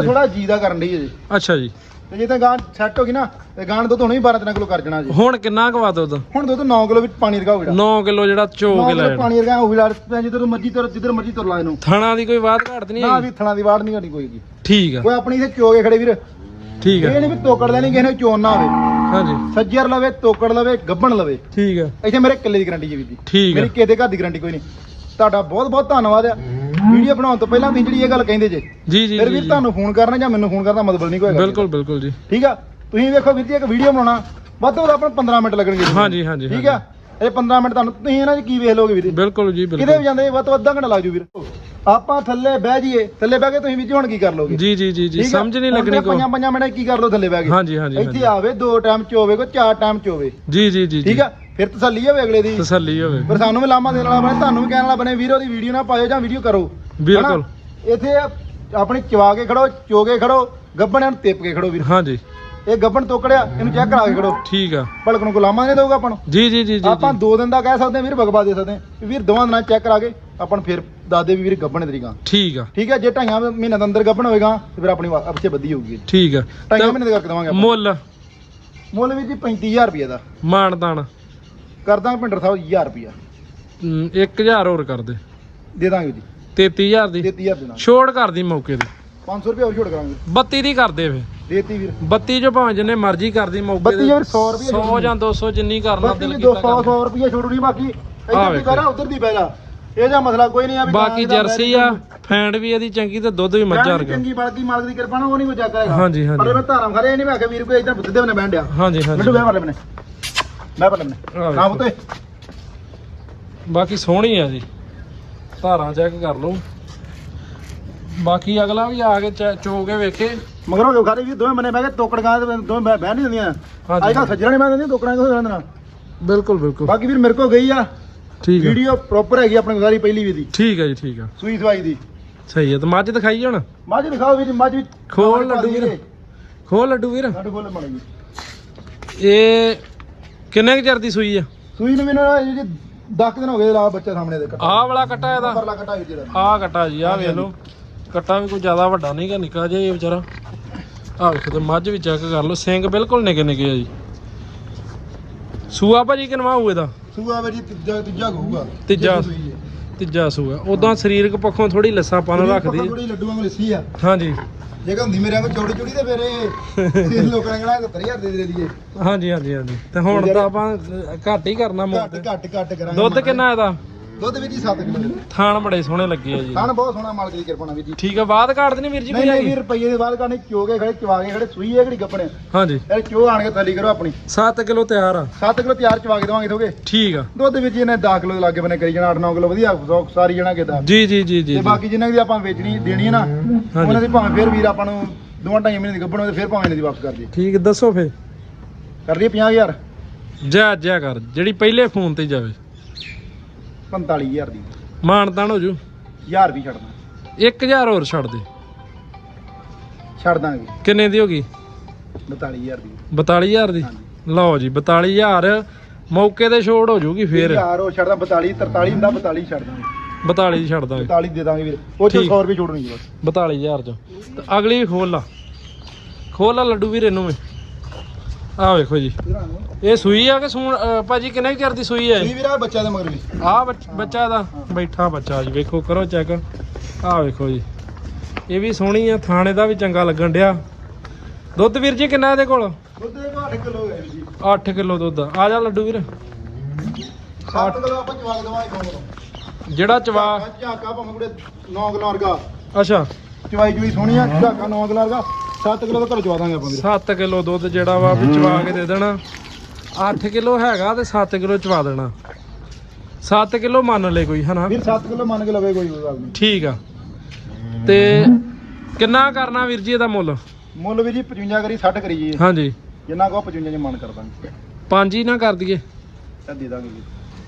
S3: ਥੋੜਾ ਜੀ ਦਾ ਕਰਨ ਦੀ ਹੈ ਜੀ।
S2: ਅੱਛਾ ਜੀ।
S3: ਤੇ ਜੇ ਤਾਂ ਗਾਂ ਸੈੱਟ ਹੋ ਗਈ ਨਾ ਤੇ ਗਾਂ ਦੁੱਧ ਹੁਣ ਵੀ 12-13 ਕਿਲੋ ਕਰ ਜਾਣਾ ਜੀ।
S2: ਹੁਣ ਕਿੰਨਾ ਕੁ ਵਾ ਦੁੱਧ?
S3: ਹੁਣ ਦੁੱਧ 9 ਕਿਲੋ ਵਿੱਚ ਪਾਣੀ ਰਗਾ ਹੋ ਗਿਆ
S2: 9 ਕਿਲੋ ਜਿਹੜਾ ਚੋ
S3: 9
S2: ਕੇ ਲੈ
S3: ਪਾਣੀ ਰਗਾ ਉਹ ਲੜ ਜਿੱਧਰ ਮਰਜ਼ੀ ਤੁਰ ਜਿੱਧਰ ਮਰਜ਼ੀ ਤੁਰ ਲਾ ਇਹਨੂੰ।
S2: ਥਾਣਾ ਦੀ ਕੋਈ ਬਾਤ ਘਾਟ ਨਹੀਂ
S3: ਨਾ
S2: ਹੈਗੀ?
S3: ਵੀ ਥਣਾ ਦੀ ਵਾੜ ਨਹੀਂ ਘਟੀ ਕੋਈ ਕੀ
S2: ਠੀਕ ਆ।
S3: ਕੋਈ ਆਪਣੀ ਇਥੇ ਚੋਗੇ ਖੜੇ ਵੀਰ।
S2: ਠੀਕ
S3: ਇਹ
S2: ਆ
S3: ਨਹੀਂ ਵੀ ਤੋਕੜ ਲੈਣੀ ਕਿਸੇ ਨੇ ਚੋਣ ਨਾ ਹੋਵੇ।
S2: ਹਾਂਜੀ।
S3: ਸੱਜਰ ਲਵੇ ਤੋਕੜ ਲਵੇ ਗੱਬਣ ਲਵੇ।
S2: ਠੀਕ ਆ।
S3: ਇੱਥੇ ਮੇਰੇ ਕਿੱਲੇ ਦੀ ਗਰੰਟੀ ਜੀ ਵੀਰ ਜੀ।
S2: ਠੀਕ ਆ।
S3: ਮੇਰੀ ਕਿਸੇ ਦੇ ਘਰ ਦੀ ਗਰੰਟੀ ਕੋਈ ਨਹੀਂ। ਤੁਹਾਡਾ ਬਹੁਤ ਬਹੁਤ ਧੰਨਵਾਦ ਆ। ਵੀਡੀਓ ਬਣਾਉਣ ਤੋਂ ਪਹਿਲਾਂ ਤੁਸੀਂ ਜਿਹੜੀ ਇਹ ਗੱਲ ਕਹਿੰਦੇ ਜੇ
S2: ਜੀ ਜੀ
S3: ਫਿਰ
S2: ਜੀ ਜੀ।
S3: ਤੁਹਾਨੂੰ ਫੋਨ ਕਰਨਾ ਜਾਂ ਮੈਨੂੰ ਫੋਨ ਕਰਨਾ ਮਤਲਬ ਨਹੀਂ ਕੋਈ
S2: ਬਿਲਕੁਲ ਬਿਲਕੁਲ ਜੀ।
S3: ਠੀਕ ਆ? ਤੁਸੀਂ ਵੇਖੋ ਵੀਰ ਜੀ ਇੱਕ ਵੀਡੀਓ ਬਣਾਉਣਾ ਵੱਧ ਤੋਂ ਵੱਧ ਆਪਾਂ ਨੂੰ 15 ਮਿੰਟ ਲੱਗਣਗੇ ਜੀ।
S2: ਹਾਂਜੀ ਹਾਂਜੀ
S3: ਠੀਕ ਆ? ਇਹ 15 ਮਿੰਟ ਤੁਹਾਨੂੰ ਤੁਸੀਂ ਇਹਨਾਂ 'ਚ ਕੀ ਵੇਖ ਲੋਗੇ ਵੀਰ ਜੀ?
S2: ਬਿਲਕੁਲ ਜੀ
S3: ਕਿਤੇ ਵੀ
S2: ਬਿਲਕੁਲ
S3: ਜਾਂਦੇ ਵੱਧ ਤੋਂ ਵੱਧ ਅੱਧਾ ਘੰਟਾ ਲੱਗ ਜੂ ਵੀਰ। ਆਪਾਂ ਥੱਲੇ ਬਹਿ ਜਾਈਏ ਥੱਲੇ ਬਹਿ ਕੇ ਤੁਸੀਂ ਵੀ ਹੁਣ ਕੀ ਕਰ ਲੋਗੇ
S2: ਜੀ ਜੀ ਜੀ ਜੀ? ਸਮਝ ਨਹੀਂ ਲੱਗਣੀ ਕੋ।
S3: ਪੰਜਾਂ ਪੰਜਾਂ ਮਿੰਟ ਕੀ ਕਰ ਲੋ ਥੱਲੇ ਬਹਿ ਕੇ?
S2: ਹਾਂਜੀ ਹਾਂਜੀ
S3: ਇੱਥੇ ਆਵੇ ਦੋ ਟਾਈਮ ਚ ਹੋਵੇ ਕੋਈ ਚਾਰ ਟਾਈਮ ਚ ਹੋਵੇ।
S2: ਜੀ ਜੀ ਜੀ
S3: ਠੀਕ
S2: ਜੀ
S3: ਆ? ਫਿਰ ਤਸੱਲੀ ਹੋਵੇ ਅਗਲੇ ਦੀ।
S2: ਤਸੱਲੀ ਹੋਵੇ।
S3: ਫਿਰ ਸਾਨੂੰ ਵੀ ਲਾਮਾ ਦੇਣ ਵਾਲਾ ਬਣੇ ਤੁਹਾਨੂੰ ਵੀ ਕਹਿਣ ਵਾਲਾ ਬਣੇ ਵੀਰੋ ਦੀ ਵੀਡੀਓ ਨਾ ਪਾਇਓ ਜਾਂ ਵੀਡੀਓ ਕਰੋ।
S2: ਬਿਲਕੁਲ?
S3: ਇੱਥੇ ਆਪਣੀ ਚਵਾ ਕੇ ਖੜੋ ਚੋਗੇ ਖੜੋ ਗੱਬਣਿਆਂ ਨੂੰ ਤਿੱਪ ਕੇ ਖੜੋ ਵੀਰ।
S2: ਹਾਂਜੀ।
S3: ਇਹ ਗੱਬਣ ਤੋਕੜਿਆ ਇਹਨੂੰ ਚੈੱਕ ਕਰਾ ਕੇ ਖੜੋ।
S2: ਠੀਕ ਆ।
S3: ਭਲਕ ਨੂੰ ਗੁਲਾਮਾਂ ਨੇ ਦਊਗਾ ਆਪਾਂ ਨੂੰ।
S2: ਜੀ ਜੀ ਜੀ
S3: ਆਪਾਂ। ਦੋ ਦਿਨ ਦਾ ਕਹਿ ਸਕਦੇ ਵੀਰ ਬਗਵਾ ਦੇ ਸਕਦੇ ਵੀਰ ਦੋਵਾਂ ਦਿਨਾਂ ਚੈੱਕ ਕਰਾ ਕੇ ਆਪਾਂ ਫਿਰ ਦੱਸ ਦੇ ਵੀ ਵੀਰ ਗੱਬਣ ਤਰੀਕਾ।
S2: ਠੀਕ ਆ।
S3: ਠੀਕ ਹੈ ਜੇ ਢਾਈਆਂ ਮਹੀਨੇ ਦੇ ਅੰਦਰ ਗੱਬਣ ਹੋਏਗਾ ਤੇ ਫਿਰ ਆਪਣੀ ਅੱਛੇ ਬੱਦੀ ਹੋਊਗੀ।
S2: ਠੀਕ ਆ।
S3: ਢਾਈਆਂ ਮਹੀਨੇ ਦੇ ਕਰਕੇ ਦਵਾਂਗੇ ਆਪਾਂ।
S2: ਮੁੱਲ?
S3: ਮੁੱਲ ਵੀ ਜੀ 35000 ਰੁਪਏ ਦਾ।
S2: ਮਾਨਦਾਨ
S3: ਕਰਦਾਂ ਭਿੰਡਰ ਸਾਹਿਬ 1000 ਰੁਪਿਆ
S2: 1000 ਹੋਰ ਕਰ ਦੇ।
S3: ਦੇ ਦਾਂਗੇ ਜੀ।
S2: 33000 ਦੀ।
S3: 33000 ਦੇ ਦਾਂਗੇ।
S2: ਛੋੜ ਕਰਦੀ ਮੌਕੇ ਤੇ।
S3: 500 ਰੁਪਏ ਹੋਰ ਛੋੜ ਕਰਾਂਗੇ।
S2: 32 ਦੀ ਕਰਦੇ ਫੇ।
S3: ਦੇਤੀ ਵੀਰ।
S2: 32 ਜੋ ਭਾਵੇਂ ਜਿੰਨੇ ਮਰਜ਼ੀ ਕਰਦੀ ਮੌਕੇ
S3: 32 ਯਾਰ 100 ਰੁਪਏ
S2: 100 ਜਾਂ 200 ਜਿੰਨੀ ਕਰਨਾ ਦਿਲ ਕੀਤਾ
S3: 200
S2: ਕਰ
S3: 100 ਰੁਪਏ ਛੋੜੂ ਨਹੀਂ ਬਾਕੀ। ਇੱਧਰ ਦੀ। ਪੈਰਾ ਉਧਰ ਦੀ ਇਹ ਜਾਂ ਮਸਲਾ ਕੋਈ ਨਹੀਂ ਆ ਵੀ
S2: ਬਾਕੀ
S3: ਦਾ
S2: ਜਰਸੀ ਆ ਫੈਂਡ ਵੀ ਇਹਦੀ ਚੰਗੀ ਤੇ ਦੁੱਧ ਵੀ ਮੱਝਾਂ
S3: ਦੀ
S2: ਵਰਗਾ।
S3: ਚੰਗੀ ਬਲਕੀ ਮਾਲਕ ਦੀ ਕਿਰਪਾ ਨਾਲ ਉਹ ਨਹੀਂ ਕੋਈ ਚੱਕ ਹੈਗਾ
S2: ਹਾਂਜੀ, ਹਾਂਜੀ।
S3: ਪਰ ਮੈਂ ਧਾਰਾਂ ਖੜੇ ਨਹੀਂ ਮੈਂ ਆਖਿਆ ਵੀਰ ਕੋਈ ਇਦਾਂ ਬੁੱਧੇ ਬਨੇ ਬੈਠਿਆ
S2: ਹਾਂਜੀ ਹਾਂਜੀ।
S3: ਮਾਰੇ ਬਨੇ ਮੈਂ ਨਾ। ਪੁੱਤੇ।
S2: ਬਾਕੀ ਸੋਹਣੀ ਆ ਜੀ। ਧਾਰਾਂ ਚੈੱਕ ਕਰ ਲਓ। ਬਾਕੀ ਅਗਲਾ ਵੀ ਆ ਕੇ ਚੈ- ਕੇ ਵੇਖੇ।
S3: ਮਗਰੋਂ ਜੋ ਖਾਰੇ ਵੀ ਦੋਵੇਂ ਬਨੇ ਬਹਿ ਕੇ ਤੇ ਦੋਵੇਂ ਬਹਿ ਬਹਿ ਨਹੀਂ
S2: ਹਾਂਜੀ।
S3: ਅੱਜ ਕੱਲ ਸੱਜਣਾ ਨਹੀਂ ਬਹਿ ਦਿੰਦੀਆਂ ਤੋਕੜਾਂ ਕਿਉਂ ਰਹਿੰਦੀਆਂ
S2: ਬਿਲਕੁਲ ਬਿਲਕੁਲ।
S3: ਬਾਕੀ ਵੀਰ ਮੇਰੇ ਕੋਲ ਗਈ ਆ।
S2: ਠੀਕ ਹੈ
S3: ਵੀਡੀਓ ਪ੍ਰੋਪਰ ਹੈਗੀ ਆਪਣੇ ਸਾਰੀ ਪਹਿਲੀ ਵੀ ਦੀ।
S2: ਠੀਕ ਹੈ ਜੀ ਠੀਕ ਹੈ
S3: ਸੂਈ ਸਵਾਈ ਦੀ।
S2: ਸਹੀ ਹੈ ਤੇ ਮੱਝ ਦਿਖਾਈ ਹੁਣ?
S3: ਮੱਝ ਦਿਖਾਓ ਵੀਰ ਮੱਝ ਵੀ
S2: ਖੋਲ ਲੱਡੂ ਵੀਰ। ਖੋਲ ਲੱਡੂ ਵੀਰ।
S3: ਲੱਡੂ ਖੋਲ ਮੜ
S2: ਇਹ ਕਿੰਨੇ ਕੁ ਚਿਰ ਦੀ ਸੂਈ ਆ?
S3: ਸੂਈ ਨੂੰ ਵੀ ਨਾ ਜੀ 10 ਦਿਨ ਹੋ ਗਏ ਲਾ ਬੱਚਾ ਸਾਹਮਣੇ ਦੇ
S2: ਆਹ ਵਾਲਾ ਕੱਟਾ ਇਹਦਾ?
S3: ਪਰਲਾ ਕਟਾ ਵੀ ਜਿਹੜਾ
S2: ਆਹ ਕੱਟਾ ਜੀ ਆਹ ਵੇਖ ਲਓ। ਕੱਟਾ ਵੀ ਕੋਈ ਜ਼ਿਆਦਾ ਵੱਡਾ ਨਹੀਂਗਾ ਨਿੱਕਾ ਜਿਹਾ ਇਹ ਵਿਚਾਰਾ। ਆਹ ਵੇਖੋ ਤੇ ਮੱਝ ਵੀ ਚੈੱਕ ਕਰ ਲਓ। ਸਿੰਘ ਬਿਲਕੁਲ ਨਿੱਕੇ ਨਿੱਕੇ ਆ ਜੀ। ਸੂਆ ਭਾਜੀ ਕਿਨਵਾ ਹੋਊ ਇਹਦਾ?
S3: ਸੂਆ ਵੀ ਜੀ ਤੀਜਾ ਤੀਜਾ ਹੋਊਗਾ।
S2: ਤੀਜਾ। ਤੀਜਾ ਸੂਆ। ਉਦਾਂ ਸਰੀਰਕ ਪੱਖੋਂ ਥੋੜੀ ਲੱਸਾਪਨ ਰੱਖਦੀ। ਹੈ।
S3: ਥੋੜੀ ਲੱਡੂਆਂ ਵਾਲੀ ਲੱਸੀ ਆ।
S2: ਹਾਂਜੀ।
S3: ਜੇ ਹੁੰਦੀ ਮੇਰੇ ਵਾਂਗ ਚੌੜੀ ਚੌੜੀ ਤੇ ਫਿਰ ਇਹ ਲੋਕਾਂ ਨੇ ਕਹਿਣਾ 70000 ਦੇ ਦੇ ਦਈਏ।
S2: ਹਾਂਜੀ ਹਾਂਜੀ ਹਾਂਜੀ। ਤੇ ਹੁਣ ਤਾਂ ਆਪਾਂ ਘੱਟ ਹੀ ਕਰਨਾ ਮੁੱਕ
S3: ਘੱਟ ਘੱਟ ਕਰਾਂਗੇ
S2: ਦੁੱਧ ਕਿੰਨਾ ਇਹਦਾ?
S3: ਦੁੱਧ ਵੀ ਜੀ 7 ਕਿਲੋ
S2: ਥਾਣ ਬੜੇ ਸੋਹਣੇ ਲੱਗੇ ਆ ਜੀ।
S3: ਖਾਣ ਬਹੁਤ ਸੋਹਣਾ ਮਾਲਕ ਦੀ ਕਿਰਪਾ ਨਾਲ ਵੀ ਜੀ।
S2: ਠੀਕ ਆ ਬਾਅਦ ਕਾਟਦੇ ਨਹੀਂ ਵੀਰ ਜੀ
S3: ਨਹੀਂ ਨਹੀਂ ਰੁਪਈਏ ਦੇ ਬਾਅਦ ਕਾਣੇ ਚੋਗੇ ਖੜੇ ਚਵਾ ਕੇ ਖੜੇ ਸੂਈ ਹੈ ਕਿਹੜੀ ਗੱਪਣੇ?
S2: ਹਾਂਜੀ।
S3: ਇਹ ਚੋ ਆਣ ਕੇ ਥੱਲੀ ਕਰੋ ਆਪਣੀ।
S2: 7 ਕਿਲੋ ਤਿਆਰ ਆ।
S3: 7 ਕਿਲੋ ਤਿਆਰ ਚਵਾ ਕੇ ਦਵਾਂਗੇ ਥੋਗੇ
S2: ਠੀਕ ਆ।
S3: ਦੁੱਧ ਵਿੱਚ ਇਹਨੇ 10 ਕਿਲੋ ਦੇ ਲਾਗੇ ਬਨੇ ਕਰੀ ਜਾਣਾ 8-9 ਕਿਲੋ ਵਧੀਆ ਸਾਰੀ ਜਣਾ ਕਿਦਾ
S2: ਜੀ ਜੀ ਜੀ ਜੀ
S3: ਤੇ। ਬਾਕੀ ਜਿੰਨਾਂ ਦੀ ਆਪਾਂ ਵੇਚਣੀ ਦੇਣੀ ਹੈ ਨਾ ਉਹਨਾਂ ਦੀ ਭਾਵੇਂ ਫਿਰ ਵੀਰ ਆਪਾਂ ਨੂੰ ਦੋਵਾਂ ਢਾਈ ਮਹੀਨੇ ਦੀ ਗੱਭਣ ਤੇ ਫਿਰ ਭਾਵੇਂ ਇਹਨਾਂ ਦੀ ਵਾਪਸ ਕਰ ਦੇ
S2: ਠੀਕ ਦੱਸੋ ਫੇ
S3: ਕਰ ਲਈਏ 50000
S2: ਜਾ ਜਾ ਕਰ ਜਿਹੜੀ ਪਹਿਲੇ ਫੋਨ ਤੇ ਜਾਵੇ।
S3: 45000 ਦੀ।
S2: ਮਾਨਤਾਨ ਹੋ ਜੂ।
S3: 1000 ਵੀ ਛੱਡਣਾ
S2: 1000 ਹੋਰ ਛੱਡ ਦੇ।
S3: ਛੱਡ ਦਾਂਗੇ।
S2: ਕਿੰਨੇ ਦੀ ਹੋ ਗਈ?
S3: 42000 ਦੀ।
S2: 42000 ਦੀ?
S3: ਹਾਂਜੀ।
S2: ਲਓ ਜੀ 42000 ਮੌਕੇ ਤੇ ਛੋੜ ਹੋ ਜੂਗੀ ਫੇਰ।
S3: 1000 ਉਹ ਛੱਡਦਾ 42 43 ਹੁੰਦਾ 42 ਛੱਡ ਦਾਂਗੇ।
S2: 42 ਦੀ ਛੱਡ ਦਾਂਗੇ।
S3: 42 ਦੇ ਦਾਂਗੇ ਵੀਰ। ਉਹ ਚ
S2: ਠੀਕ।
S3: 100 ਰੁਪਏ ਛੋੜਨੀ ਬਸ।
S2: 42000 ਚ। ਤੇ ਅਗਲੀ ਖੋਲ ਲਾ। ਖੋਲ ਲਾ ਲੱਡੂ ਵੀਰ ਵੀ। ਆਹ ਵੇਖੋ ਜੀ। ਇਹ ਸੂਈ ਆ ਕਿ ਸੂਣ ਭਾਜੀ ਕਿੰਨੇ ਕੁ ਚਿਰ ਦੀ ਸੂਈ ਹੈ?
S3: ਇਹ ਵੀਰਾ ਬੱਚਾ ਦੇ ਮਗਰ ਵੀ।
S2: ਆਹ ਬੱਚਾ ਦਾ ਬੈਠਾ ਬੱਚਾ ਜੀ ਵੇਖੋ ਕਰੋ ਚੈੱਕ ਆਹ ਵੇਖੋ ਜੀ। ਇਹ ਵੀ ਸੋਹਣੀ ਆ ਥਾਣੇ ਦਾ ਵੀ ਚੰਗਾ ਲੱਗਣ ਡਿਆ। ਦੁੱਧ ਵੀਰ ਜੀ ਕਿੰਨਾ ਇਹਦੇ ਕੋਲ?
S3: ਦੁੱਧ ਦੇ 8 ਕਿਲੋ ਹੈ ਜੀ।
S2: 8 ਕਿਲੋ ਦੁੱਧ। ਆ ਆ ਜਾ ਲੱਡੂ ਵੀਰ।
S3: 7 ਕਿਲੋ ਆਪਾਂ ਚਵਾ ਕੇ ਦਵਾਂਗੇ ਕੋਲ
S2: ਜਿਹੜਾ ਚਵਾ
S3: ਝਾਕਾ ਕੁੜੇ 9 ਕਿਲੋ ਵਰਗਾ।
S2: ਅੱਛਾ।
S3: ਚਵਾਈ ਚੁਈ ਸੋਹਣੀ ਆ ਝਾਕਾ 9 ਕਿਲੋ ਵਰਗਾ। 7 ਕਿਲੋ ਦਾ ਘਰ ਚਵਾ ਦਾਂਗੇ ਆਪਾਂ ਵੀਰ।
S2: 7 ਕਿਲੋ ਦੁੱਧ ਜਿਹੜਾ ਵਾ ਵੀ ਚਵਾ ਕੇ ਦੇ ਦੇਣਾ। 8 ਕਿਲੋ ਹੈਗਾ ਤੇ 7 ਕਿਲੋ ਚਵਾ ਦੇਣਾ। 7 ਕਿਲੋ ਮੰਨ ਲੈ ਕੋਈ ਹਨਾ?
S3: ਵੀਰ 7 ਕਿਲੋ ਮੰਨ ਕੇ ਲਵੇ ਕੋਈ ਗੱਲ ਨਹੀਂ।
S2: ਠੀਕ ਆ। ਤੇ ਕਿੰਨਾ ਕਰਨਾ ਵੀਰ ਜੀ ਇਹਦਾ ਮੁੱਲ?
S3: ਮੁੱਲ ਵੀ ਜੀ 55 ਕਰੀ 60 ਕਰੀ ਜੀ।
S2: ਹਾਂਜੀ।
S3: ਜਿੰਨਾ ਕੋ 55 ਚ ਮਨ ਕਰ ਦਾਂਗੇ।
S2: ਪੰਜ ਹੀ ਨਾ ਕਰ ਦਈਏ।
S3: ਤਾਂ ਦੇ ਦਾਂਗੇ ਜੀ।